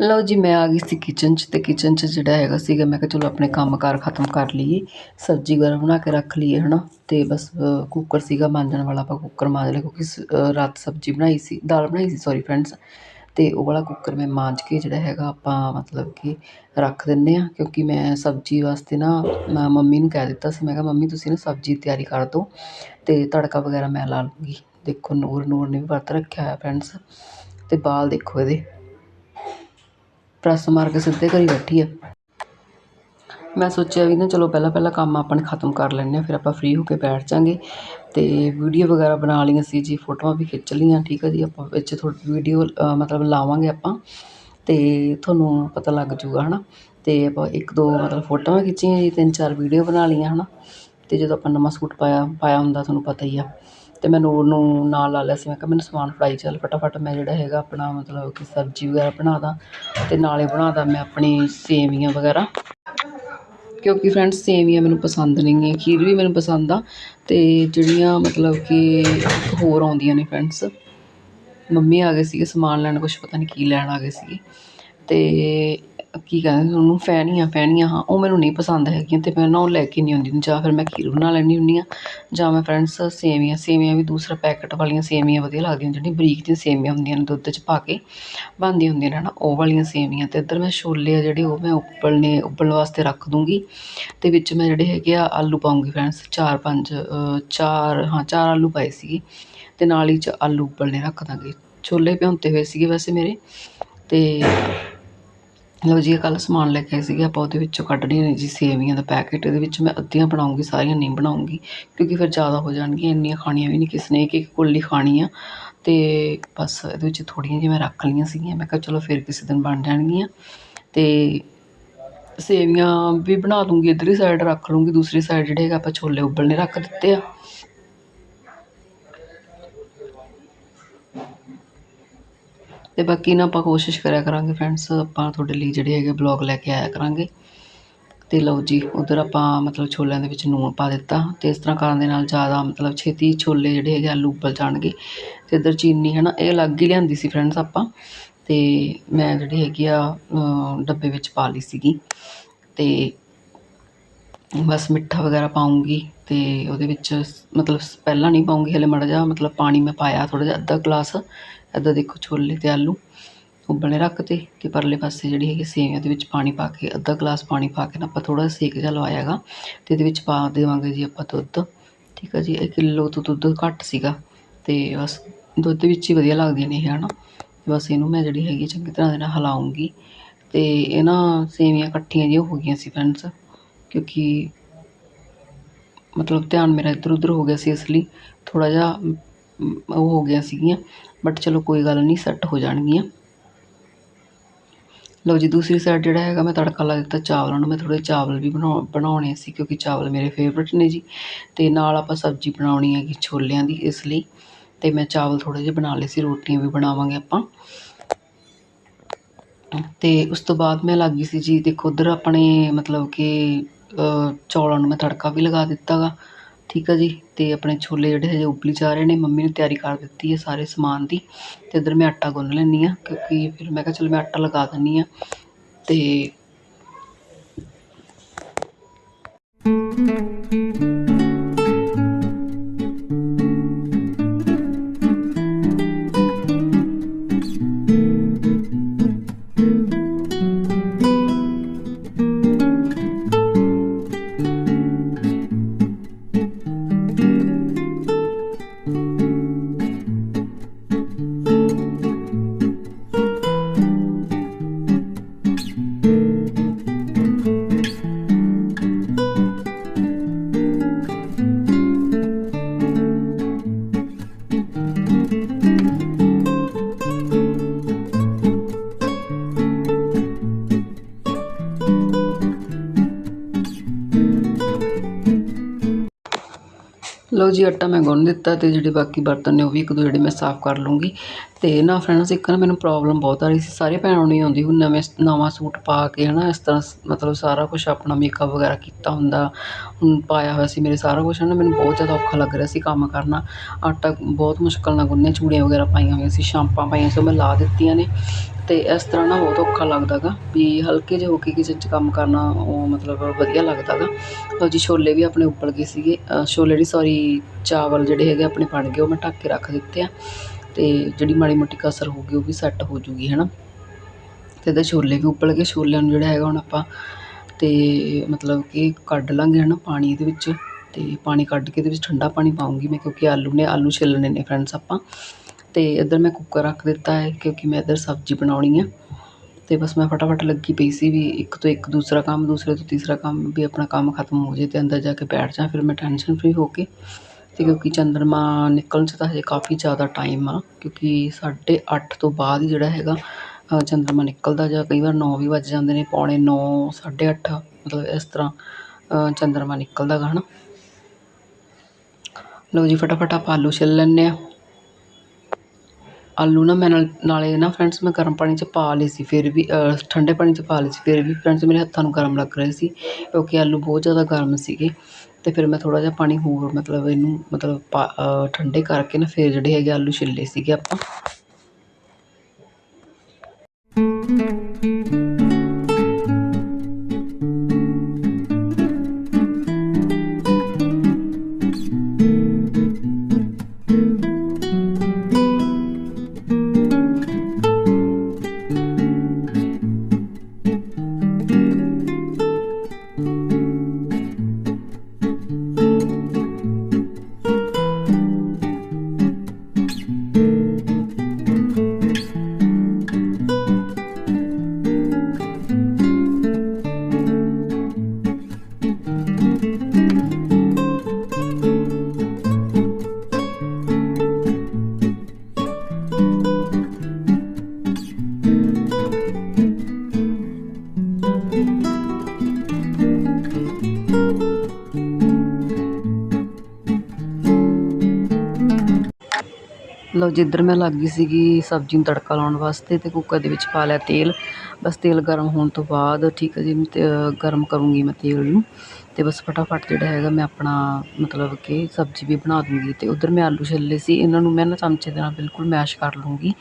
ਲਓ ਜੀ, ਮੈਂ ਆ ਗਈ ਸੀ ਕਿਚਨ 'ਚ ਤੇ ਕਿਚਨ 'ਚ ਜਿਹੜਾ ਹੈਗਾ ਸੀਗਾ, ਮੈਂ ਕਿਹਾ ਚਲੋ ਆਪਣੇ ਕੰਮਕਾਰ ਖਤਮ ਕਰ ਲਈਏ, ਸਬਜ਼ੀ ਵਗੈਰਾ ਬਣਾ ਕੇ ਰੱਖ ਲਈਏ, ਹਨਾ? ਤੇ ਬਸ ਕੁੱਕਰ ਸੀਗਾ, ਮਾਂਜਣ ਵਾਲਾ, ਆਪਾਂ ਕੁੱਕਰ ਮਾਂਜ ਲਿਆ ਕਿਉਂਕਿ ਸ- ਰਾਤ ਸਬਜ਼ੀ ਬਣਾਈ ਸੀ, ਦਾਲ ਬਣਾਈ ਸੀ ਸੌਰੀ ਫਰੈਂਡਸ ਅਤੇ ਉਹ ਵਾਲਾ ਕੁੱਕਰ ਮੈਂ ਮਾਂਜ ਕੇ ਜਿਹੜਾ ਹੈਗਾ, ਆਪਾਂ ਮਤਲਬ ਕਿ ਰੱਖ ਦਿੰਦੇ ਹਾਂ, ਕਿਉਂਕਿ ਮੈਂ ਸਬਜ਼ੀ ਵਾਸਤੇ ਨਾ, ਮੈਂ ਮੰਮੀ ਨੂੰ ਕਹਿ ਦਿੱਤਾ ਸੀ, ਮੈਂ ਕਿਹਾ, ਮੰਮੀ, ਤੁਸੀਂ ਨਾ ਸਬਜ਼ੀ ਦੀ ਤਿਆਰੀ ਕਰ ਦਿਓ ਅਤੇ ਤੜਕਾ ਵਗੈਰਾ ਮੈਂ ਲਾ ਲੂੰਗੀ। ਦੇਖੋ ਨੂਰ ਨੂਰ ਨੇ ਵੀ ਵਰਤ ਰੱਖਿਆ ਹੋਇਆ ਫਰੈਂਡਸ ਅਤੇ ਬਾਲ ਦੇਖੋ ਇਹਦੇ। ਪ੍ਰੈਸ ਮਾਰ ਕੇ ਸਿੱਧੇ ਕਰੀ ਬੈਠੀ ਆ। ਮੈਂ ਸੋਚਿਆ ਵੀ ਨਾ, ਚਲੋ ਪਹਿਲਾਂ ਪਹਿਲਾਂ ਕੰਮ ਆਪਣੇ ਖਤਮ ਕਰ ਲੈਂਦੇ ਹਾਂ, ਫਿਰ ਆਪਾਂ ਫ੍ਰੀ ਹੋ ਕੇ ਬੈਠ ਜਾਾਂਗੇ। ਤੇ ਵੀਡੀਓ ਵਗੈਰਾ ਬਣਾ ਲਈਆਂ ਸੀ ਜੀ, ਫੋਟੋਆਂ ਵੀ ਖਿੱਚ ਲਈਆਂ, ਠੀਕ ਹੈ ਜੀ। ਆਪਾਂ ਵਿੱਚ ਥੋੜੀ ਵੀਡੀਓ ਮਤਲਬ ਲਾਵਾਂਗੇ ਆਪਾਂ। ਤੇ ਤੁਹਾਨੂੰ ਪਤਾ ਲੱਗ ਜੂਗਾ ਹਨਾ। ਤੇ ਆਪਾਂ ਇੱਕ ਦੋ ਮਤਲਬ ਫੋਟੋਆਂ ਖਿੱਚੀਆਂ ਜੀ, ਤਿੰਨ ਚਾਰ ਵੀਡੀਓ ਬਣਾ ਲਈਆਂ, ਹਨਾ। ਤੇ ਜਦੋਂ ਆਪਾਂ ਨਵਾਂ ਸੂਟ ਪਾਇਆ ਪਾਇਆ ਹੁੰਦਾ, ਤੁਹਾਨੂੰ ਪਤਾ ਹੀ ਆ। ਅਤੇ ਮੈਂ ਨੂਰ ਨੂੰ ਨਾਲ ਲਾ ਲਿਆ ਸੀ। ਮੈਂ ਕਿਹਾ ਮੈਨੂੰ ਸਮਾਨ ਫੜਾਈ ਚੱਲ ਫਟਾਫਟ। ਮੈਂ ਜਿਹੜਾ ਹੈਗਾ ਆਪਣਾ ਮਤਲਬ ਕਿ ਸਬਜ਼ੀ ਵਗੈਰਾ ਬਣਾ ਦਾਂ ਅਤੇ ਨਾਲੇ ਬਣਾ ਦਾਂ ਮੈਂ ਆਪਣੀ ਸੇਵੀਆਂ ਵਗੈਰਾ। ਕਿਉਂਕਿ ਫਰੈਂਡਸ ਸੇਵੀਆਂ ਮੈਨੂੰ ਪਸੰਦ ਨਹੀਂ ਹੈ, ਖੀਰ ਵੀ ਮੈਨੂੰ ਪਸੰਦ ਆ ਅਤੇ ਜਿਹੜੀਆਂ ਮਤਲਬ ਕਿ ਹੋਰ ਆਉਂਦੀਆਂ ਨੇ ਫਰੈਂਡਸ ਮੰਮੀ ਆ ਗਏ ਸੀਗੇ ਸਮਾਨ ਲੈਣ, ਕੁਛ ਪਤਾ ਨਹੀਂ ਕੀ ਲੈਣ ਆ ਗਏ ਸੀਗੇ। ਅਤੇ ਕੀ ਕਹਿੰਦੇ ਉਹਨੂੰ, ਫੈਣੀਆਂ ਫੈਣੀਆਂ, ਹਾਂ, ਉਹ ਮੈਨੂੰ ਨਹੀਂ ਪਸੰਦ ਹੈਗੀਆਂ ਅਤੇ ਮੈਂ ਨਾ ਉਹ ਲੈ ਕੇ ਨਹੀਂ ਆਉਂਦੀ ਜਾਂ ਫਿਰ ਮੈਂ ਖੀਰ ਬਣਾ ਲੈਂਦੀ ਹੁੰਦੀ ਹਾਂ, ਜਾਂ ਮੈਂ ਫਰੈਂਡਸ ਸੇਵੀਆਂ ਸੇਵੀਆਂ ਵੀ ਦੂਸਰਾ ਪੈਕਟ ਵਾਲੀਆਂ ਸੇਵੀਆਂ ਵਧੀਆ ਲੱਗਦੀਆਂ ਜਿਹੜੀਆਂ ਬਰੀਕ ਜਿਹੀਆਂ ਸੇਵੀਆਂ ਹੁੰਦੀਆਂ ਨੇ, ਦੁੱਧ 'ਚ ਪਾ ਕੇ ਬਣਦੀਆਂ ਹੁੰਦੀਆਂ ਨੇ ਹੈ ਨਾ ਉਹ ਵਾਲੀਆਂ ਸੇਵੀਆਂ ਅਤੇ ਇੱਧਰ ਮੈਂ ਛੋਲੇ ਆ ਜਿਹੜੇ ਉਹ ਮੈਂ ਉਬਲਣੇ ਉਬਲਣ ਵਾਸਤੇ ਰੱਖ ਦੂੰਗੀ ਅਤੇ ਵਿੱਚ ਮੈਂ ਜਿਹੜੇ ਹੈਗੇ ਆ ਆਲੂ ਪਾਉਂਗੀ ਫਰੈਂਡਸ ਚਾਰ, ਪੰਜ ਚਾਰ, ਹਾਂ, ਚਾਰ ਆਲੂ ਪਾਏ ਸੀਗੇ ਅਤੇ ਨਾਲ ਹੀ ਚ ਆਲੂ ਉਬਲਣੇ ਰੱਖ ਦਾਂਗੇ, ਛੋਲੇ ਭਿਉਂਤੇ ਹੋਏ ਸੀਗੇ ਵੈਸੇ ਮੇਰੇ ਅਤੇ ਲਓ ਜੀ ਕੱਲ ਸਮਾਨ ਲੈ ਕੇ ਆਏ ਸੀਗੇ, ਆਪਾਂ ਉਹਦੇ ਵਿੱਚੋਂ ਕੱਢਣੀਆਂ ਨੇ ਜੀ, ਸੇਵੀਆਂ ਦਾ ਪੈਕੇਟ, ਇਹਦੇ ਵਿੱਚ ਮੈਂ ਅੱਧੀਆਂ ਬਣਾਉਂਗੀ, ਸਾਰੀਆਂ ਨਹੀਂ ਬਣਾਉਂਗੀ, ਕਿਉਂਕਿ ਫਿਰ ਜ਼ਿਆਦਾ ਹੋ ਜਾਣਗੀਆਂ, ਇੰਨੀਆਂ ਖਾਣੀਆਂ ਵੀ ਨਹੀਂ, ਕਿਸ ਨੇ ਇੱਕ ਇੱਕ ਕੁੱਲੀ ਖਾਣੀ ਆ ਤੇ ਬਸ ਇਹਦੇ ਵਿੱਚ ਥੋੜ੍ਹੀਆਂ ਜਿਹੀਆਂ ਮੈਂ ਰੱਖ ਲਈਆਂ ਸੀਗੀਆਂ, ਮੈਂ ਕਿਹਾ ਚਲੋ ਫਿਰ ਕਿਸੇ ਦਿਨ ਬਣ ਜਾਣਗੀਆਂ। ਤੇ ਸੇਵੀਆਂ ਵੀ ਬਣਾ ਦੂੰਗੀ ਇੱਧਰਲੀ ਸਾਈਡ ਰੱਖ ਲੂੰਗੀ, ਦੂਸਰੀ ਸਾਈਡ ਜਿਹੜੇ ਹੈਗਾ ਆਪਾਂ ਛੋਲੇ ਉਬਲਣੇ ਰੱਖ ਦਿੱਤੇ ਆ। ਤੇ ਬਾਕੀ ਨਾ ਆਪਾਂ ਕੋਸ਼ਿਸ਼ ਕਰਿਆ ਕਰਾਂਗੇ ਫਰੈਂਡਸ ਆਪਾਂ ਤੁਹਾਡੇ ਲਈ ਜਿਹੜੇ ਹੈਗੇ ਬਲੌਗ ਲੈ ਕੇ ਆਇਆ ਕਰਾਂਗੇ। ਤੇ ਲਓ ਜੀ, ਉਧਰ ਆਪਾਂ ਮਤਲਬ ਛੋਲਿਆਂ ਦੇ ਵਿੱਚ ਨੂਣ ਪਾ ਦਿੱਤਾ। ਤੇ ਇਸ ਤਰ੍ਹਾਂ ਕਰਨ ਦੇ ਨਾਲ ਜ਼ਿਆਦਾ ਮਤਲਬ ਛੇਤੀ ਛੋਲੇ ਜਿਹੜੇ ਹੈਗੇ ਆਲੂ ਉਬਲ ਜਾਣਗੇ। ਤੇ ਇੱਧਰ ਚੀਨੀ ਹੈ ਨਾ ਇਹ ਅਲੱਗ ਹੀ ਲਿਆਂਦੀ ਸੀ ਫਰੈਂਡਸ ਆਪਾਂ। ਤੇ ਮੈਂ ਜਿਹੜੀ ਹੈਗੀ ਆ ਡੱਬੇ ਵਿੱਚ ਪਾ ਲਈ ਸੀਗੀ। ਤੇ ਬਸ ਮਿੱਠਾ ਵਗੈਰਾ ਪਾਉਂਗੀ ਅਤੇ ਉਹਦੇ ਵਿੱਚ ਮਤਲਬ ਪਹਿਲਾਂ ਨਹੀਂ ਪਾਉਂਗੀ, ਹਲੇ ਮਾੜਾ ਜਿਹਾ ਮਤਲਬ ਪਾਣੀ ਮੈਂ ਪਾਇਆ ਥੋੜ੍ਹਾ ਜਿਹਾ, ਅੱਧਾ ਗਲਾਸ, ਇੱਦਾਂ ਦੇਖੋ ਛੋਲੇ ਅਤੇ ਆਲੂ ਉਬਲਣੇ ਰੱਖਤੇ ਅਤੇ ਪਰਲੇ ਪਾਸੇ ਜਿਹੜੀ ਹੈਗੀ ਸੇਵੀਆਂ ਦੇ ਵਿੱਚ ਪਾਣੀ ਪਾ ਕੇ, ਅੱਧਾ ਗਲਾਸ ਪਾਣੀ ਪਾ ਕੇ ਨਾ ਆਪਾਂ ਥੋੜ੍ਹਾ ਜਿਹਾ ਸੇਕ ਜਿਹਾ ਲਵਾਇਆ ਹੈਗਾ ਅਤੇ ਇਹਦੇ ਵਿੱਚ ਪਾ ਦੇਵਾਂਗੇ ਜੀ ਆਪਾਂ ਦੁੱਧ, ਠੀਕ ਆ ਜੀ ਇਹ ਕਿਲੋ ਤੋਂ ਦੁੱਧ ਘੱਟ ਸੀਗਾ ਅਤੇ ਬਸ ਦੁੱਧ ਵਿੱਚ ਹੀ ਵਧੀਆ ਲੱਗਦੀਆਂ ਨੇ ਇਹ ਨਾ ਬਸ ਇਹਨੂੰ ਮੈਂ ਜਿਹੜੀ ਹੈਗੀ ਚੰਗੀ ਤਰ੍ਹਾਂ ਦੇ ਨਾਲ ਹਿਲਾਉਂਗੀ ਅਤੇ ਇਹ ਨਾ ਸੇਵੀਆਂ ਇਕੱਠੀਆਂ ਜਿਹੀਆਂ ਹੋ ਗਈਆਂ ਸੀ ਫਰੈਂਡਸ ਕਿਉਂਕਿ ਮਤਲਬ ਧਿਆਨ ਮੇਰਾ ਇੱਧਰ ਉੱਧਰ ਹੋ ਗਿਆ ਸੀ ਇਸ ਲਈ ਥੋੜਾ ਜਿਹਾ ਉਹ ਹੋ ਗਿਆ ਸੀਗੀਆਂ ਬਟ ਚਲੋ ਕੋਈ ਗੱਲ ਨਹੀਂ ਸੈੱਟ ਹੋ ਜਾਣਗੀਆਂ। ਲਓ ਜੀ, ਦੂਸਰੀ ਸਾਈਡ ਜਿਹੜਾ ਹੈਗਾ, ਮੈਂ ਤੜਕਾ ਲਾ ਦਿੱਤਾ ਚਾਵਲਾਂ ਨੂੰ, ਮੈਂ ਥੋੜੇ ਚਾਵਲ ਵੀ ਬਣਾ ਬਣਾਉਣੇ ਸੀ ਕਿਉਂਕਿ ਚਾਵਲ ਮੇਰੇ ਫੇਵਰਟ ਨੇ ਜੀ। ਤੇ ਨਾਲ ਆਪਾਂ ਸਬਜ਼ੀ ਬਣਾਉਣੀ ਹੈਗੀ ਛੋਲਿਆਂ ਦੀ ਇਸ ਲਈ, ਤੇ ਮੈਂ ਚਾਵਲ ਥੋੜੇ ਜਿਹੇ ਬਣਾ ਲਏ ਸੀ, ਰੋਟੀਆਂ ਵੀ ਬਣਾਵਾਂਗੇ ਆਪਾਂ। ਤੇ ਉਸ ਤੋਂ ਬਾਅਦ ਮੈਂ ਲੱਗ ਗਈ ਸੀ ਜੀ, ਦੇਖੋ ਉਧਰ ਆਪਣੇ ਮਤਲਬ ਕਿ ਚੌਲਾਂ ਨੂੰ ਮੈਂ ਤੜਕਾ ਵੀ ਲਗਾ ਦਿੱਤਾ ਗਾ ਠੀਕ ਆ ਜੀ? ਅਤੇ ਆਪਣੇ ਛੋਲੇ ਜਿਹੜੇ ਹਜੇ ਉਬਲੀ ਜਾ ਰਹੇ ਨੇ, ਮੰਮੀ ਨੇ ਤਿਆਰੀ ਕਰ ਦਿੱਤੀ ਹੈ ਸਾਰੇ ਸਮਾਨ ਦੀ। ਅਤੇ ਇੱਧਰ ਮੈਂ ਆਟਾ ਗੁੰਨ ਲੈਂਦੀ ਹਾਂ ਕਿਉਂਕਿ ਫਿਰ ਮੈਂ ਕਿਹਾ ਚਲੋ ਮੈਂ ਆਟਾ ਲਗਾ ਦਿੰਦੀ ਹਾਂ ਅਤੇ ਲਓ ਜੀ, ਆਟਾ ਮੈਂ ਗੁੰਨ ਦਿੱਤਾ ਤੇ ਜਿਹੜੇ ਬਾਕੀ ਬਰਤਨ ਨੇ ਉਹ ਵੀ ਇੱਕ ਦੋ ਜਿਹੜੇ ਮੈਂ ਸਾਫ਼ ਕਰ ਲੂੰਗੀ ਅਤੇ ਨਾ ਫਰੈਂਡਸ ਇੱਕ ਨਾ ਮੈਨੂੰ ਪ੍ਰੋਬਲਮ ਬਹੁਤ ਆ ਰਹੀ ਸੀ। ਸਾਰੇ ਭੈਣਾਂ ਨੂੰ ਹੀ ਆਉਂਦੀ ਹੁਣ ਨਵੇਂ, ਨਵਾਂ ਸੂਟ ਪਾ ਕੇ ਹੈ ਨਾ ਇਸ ਤਰ੍ਹਾਂ ਮਤਲਬ ਸਾਰਾ ਕੁਛ ਆਪਣਾ ਮੇਕਅਪ ਵਗੈਰਾ ਕੀਤਾ ਹੁੰਦਾ। ਹੁਣ ਪਾਇਆ ਹੋਇਆ ਸੀ ਮੇਰੇ ਸਾਰਾ ਕੁਛ ਹੈ ਨਾ ਮੈਨੂੰ ਬਹੁਤ ਜ਼ਿਆਦਾ ਔਖਾ ਲੱਗ ਰਿਹਾ ਸੀ ਕੰਮ ਕਰਨਾ। ਆਟਾ ਬਹੁਤ ਮੁਸ਼ਕਿਲ ਨਾਲ ਗੁੰਨਿਆ ਚੂੜੀਆਂ ਵਗੈਰਾ ਪਾਈਆਂ ਹੋਈਆਂ ਸੀ ਛਾਂਪਾਂ ਪਾਈਆਂ ਸੀ, ਉਹ ਮੈਂ ਲਾ ਦਿੱਤੀਆਂ ਨੇ। ਅਤੇ ਇਸ ਤਰ੍ਹਾਂ ਨਾ ਬਹੁਤ ਔਖਾ ਲੱਗਦਾ ਗਾ ਵੀ ਹਲਕੇ ਜਿਹੇ ਹੋ ਕੇ ਕਿਸੇ 'ਚ ਕੰਮ ਕਰਨਾ, ਉਹ ਮਤਲਬ ਵਧੀਆ ਲੱਗਦਾ ਗਾ। ਲਓ ਜੀ, ਛੋਲੇ ਵੀ ਆਪਣੇ ਉੱਬਲ ਗਏ ਸੀਗੇ। ਛੋਲੇ ਨਹੀਂ ਸੌਰੀ ਚਾਵਲ ਜਿਹੜੇ ਹੈਗੇ ਆਪਣੇ ਬਣ ਗਏ, ਉਹ ਮੈਂ ਢੱਕ ਕੇ ਰੱਖ ਦਿੱਤੇ ਆ। ਅਤੇ ਜਿਹੜੀ ਮਾੜੀ ਮੋਟੀ ਕਸਰ ਹੋ ਗਈ ਉਹ ਵੀ ਸੈੱਟ ਹੋ ਜੂਗੀ ਹੈ ਨਾ ਅਤੇ ਇਹਦੇ ਛੋਲੇ ਵੀ ਉੱਬਲ ਗਏ, ਛੋਲਿਆਂ ਨੂੰ ਜਿਹੜਾ ਹੈਗਾ ਹੁਣ ਆਪਾਂ ਅਤੇ ਮਤਲਬ ਕਿ ਕੱਢ ਲਾਂਗੇ ਹੈ ਨਾ ਪਾਣੀ ਇਹਦੇ ਵਿੱਚ ਅਤੇ ਪਾਣੀ ਕੱਢ ਕੇ ਇਹਦੇ ਵਿੱਚ ਠੰਡਾ ਪਾਣੀ ਪਾਉਂਗੀ ਮੈਂ, ਕਿਉਂਕਿ ਆਲੂ ਨੇ, ਆਲੂ ਛਿੱਲਣੇ ਨੇ ਫਰੈਂਡਸ ਆਪਾਂ। ਅਤੇ ਇੱਧਰ ਮੈਂ ਕੁੱਕਰ ਰੱਖ ਦਿੱਤਾ ਹੈ, ਕਿਉਂਕਿ ਮੈਂ ਇੱਧਰ ਸਬਜ਼ੀ ਬਣਾਉਣੀ ਆ। ਤੇ ਬਸ ਮੈਂ ਫਟਾਫਟ ਲੱਗੀ ਪਈ ਸੀ ਵੀ ਇੱਕ ਤੋਂ ਇੱਕ ਦੂਸਰਾ ਕੰਮ, ਦੂਸਰੇ ਤੋਂ ਤੀਸਰਾ ਕੰਮ ਵੀ ਆਪਣਾ ਕੰਮ ਖਤਮ ਹੋ ਜੇ ਤੇ ਅੰਦਰ ਜਾ ਕੇ ਬੈਠ ਜਾ, ਫਿਰ ਮੈਂ ਟੈਨਸ਼ਨ ਫ੍ਰੀ ਹੋ ਕੇ ਤੇ ਕਿਉਂਕਿ ਚੰਦਰਮਾ ਨਿਕਲਣ 'ਚ ਤਾਂ ਹਜੇ ਕਾਫੀ ਜ਼ਿਆਦਾ ਟਾਈਮ ਆ, ਕਿਉਂਕਿ ਸਾਢੇ ਅੱਠ ਤੋਂ ਬਾਅਦ ਹੀ ਜਿਹੜਾ ਹੈਗਾ ਚੰਦਰਮਾ ਨਿਕਲਦਾ ਜਾਂ ਕਈ ਵਾਰ ਨੌ ਵੀ ਵੱਜ ਜਾਂਦੇ ਨੇ, ਪੌਣੇ ਨੌ, ਸਾਢੇ ਅੱਠ, ਮਤਲਬ ਇਸ ਤਰ੍ਹਾਂ ਚੰਦਰਮਾ ਨਿਕਲਦਾ ਗਾ ਹੈ ਨਾ ਲਓ ਜੀ, ਫਟਾਫਟ ਆਪਾਂ ਆਲੂ ਛਿੱਲ ਲੈਂਦੇ ਆ ਆਲੂ ਨਾ ਮੈਂ ਨਾਲ, ਨਾਲੇ ਨਾ ਫਰੈਂਡਸ ਮੈਂ ਗਰਮ ਪਾਣੀ 'ਚ ਪਾ ਲਏ ਸੀ, ਫਿਰ ਵੀ ਠੰਡੇ ਪਾਣੀ 'ਚ ਪਾ ਲਏ ਸੀ, ਫਿਰ ਵੀ ਫਰੈਂਡਸ ਮੇਰੇ ਹੱਥਾਂ ਨੂੰ ਗਰਮ ਲੱਗ ਰਹੇ ਸੀ, ਕਿਉਂਕਿ ਆਲੂ ਬਹੁਤ ਜ਼ਿਆਦਾ ਗਰਮ ਸੀਗੇ। ਅਤੇ ਫਿਰ ਮੈਂ ਥੋੜ੍ਹਾ ਜਿਹਾ ਪਾਣੀ ਹੋਰ ਮਤਲਬ ਇਹਨੂੰ ਮਤਲਬ ਪਾ ਠੰਡੇ ਕਰਕੇ ਨਾ ਫਿਰ ਜਿਹੜੇ ਹੈਗੇ ਆਲੂ ਛਿੱਲੇ ਸੀਗੇ ਆਪਾਂ ਲਓ ਜਿੱਧਰ ਮੈਂ ਲੱਗ ਗਈ ਸੀਗੀ ਸਬਜ਼ੀ ਨੂੰ ਤੜਕਾ ਲਾਉਣ ਵਾਸਤੇ ਤੇ ਕੁੱਕਰ ਦੇ ਵਿੱਚ ਪਾ ਲਿਆ ਤੇਲ। ਬਸ ਤੇਲ ਗਰਮ ਹੋਣ ਤੋਂ ਬਾਅਦ ਠੀਕ ਹੈ ਜੀ ਗਰਮ ਕਰੂੰਗੀ ਮੈਂ ਤੇਲ ਨੂੰ। ਅਤੇ ਬਸ ਫਟਾਫਟ ਜਿਹੜਾ ਹੈਗਾ ਮੈਂ ਆਪਣਾ ਮਤਲਬ ਕਿ ਸਬਜ਼ੀ ਵੀ ਬਣਾ ਦੂੰਗੀ ਅਤੇ ਉੱਧਰ ਮੈਂ ਆਲੂ ਛਿੱਲੇ ਸੀ ਇਹਨਾਂ ਨੂੰ ਮੈਂ ਨਾ ਚਮਚੇ ਦੇ ਨਾਲ ਬਿਲਕੁਲ ਮੈਸ਼ ਕਰ ਲੂੰਗੀ।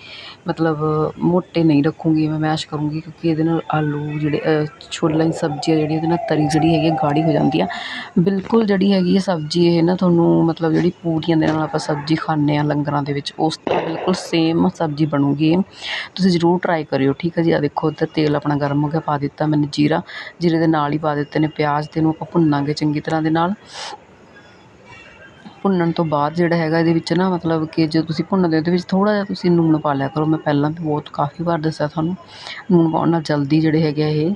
ਮਤਲਬ ਮੋਟੇ ਨਹੀਂ ਰੱਖੂੰਗੀ ਮੈਂ ਮੈਸ਼ ਕਰੂੰਗੀ ਕਿਉਂਕਿ ਇਹਦੇ ਨਾਲ ਆਲੂ ਜਿਹੜੇ ਅ, ਛੋਲਿਆਂ ਦੀ ਸਬਜ਼ੀ ਆ ਜਿਹੜੀ ਇਹਦੇ ਨਾਲ ਤਰੀ ਜਿਹੜੀ ਹੈਗੀ ਆ ਗਾੜੀ ਹੋ ਜਾਂਦੀ ਆ। ਬਿਲਕੁਲ ਜਿਹੜੀ ਹੈਗੀ ਹੈ ਸਬਜ਼ੀ ਇਹ ਨਾ ਤੁਹਾਨੂੰ ਮਤਲਬ ਜਿਹੜੀ ਪੂਰੀਆਂ ਦੇ ਨਾਲ ਆਪਾਂ ਸਬਜ਼ੀ ਖਾਂਦੇ ਆ ਲੰਗਰਾਂ ਦੇ ਵਿੱਚ ਉਸ ਤਰ੍ਹਾਂ ਬਿਲਕੁਲ ਸੇਮ ਸਬਜ਼ੀ ਬਣੂਗੀ ਤੁਸੀਂ ਜ਼ਰੂਰ ਟਰਾਈ ਕਰਿਓ ਠੀਕ ਹੈ ਜੀ? ਆ ਦੇਖੋ ਉੱਧਰ ਤੇਲ ਆਪਣਾ ਗਰਮ ਹੋ ਗਿਆ ਪਾ ਦਿੱਤਾ ਮੈਨੇ ਜੀਰਾ ਜੀਰੇ ਦੇ ਨਾਲ ਹੀ ਪਾ ਦਿੱਤੇ ਨੇ ਪਿਆਜ਼ ਤੇ ਇਹਨੂੰ ਆਪਾਂ ਭੁੰਨਾਂਗੇ ਚੰਗੀ ਤਰ੍ਹਾਂ ਦੇ ਨਾਲ। ਭੁੰਨਣ ਤੋਂ ਬਾਅਦ ਜਿਹੜਾ ਹੈਗਾ ਇਹਦੇ ਵਿੱਚ ਨਾ ਮਤਲਬ ਕਿ ਜਦੋਂ ਤੁਸੀਂ ਭੁੰਨਦੇ ਹੋ, ਉਹਦੇ ਵਿੱਚ ਥੋੜ੍ਹਾ ਜਿਹਾ ਤੁਸੀਂ ਲੂਣ ਪਾ ਲਿਆ ਕਰੋ। ਮੈਂ ਪਹਿਲਾਂ ਵੀ ਬਹੁਤ ਕਾਫੀ ਵਾਰ ਦੱਸਿਆ ਤੁਹਾਨੂੰ, ਲੂਣ ਪਾਉਣ ਨਾਲ ਜਲਦੀ ਜਿਹੜੇ ਹੈਗੇ ਆ ਇਹ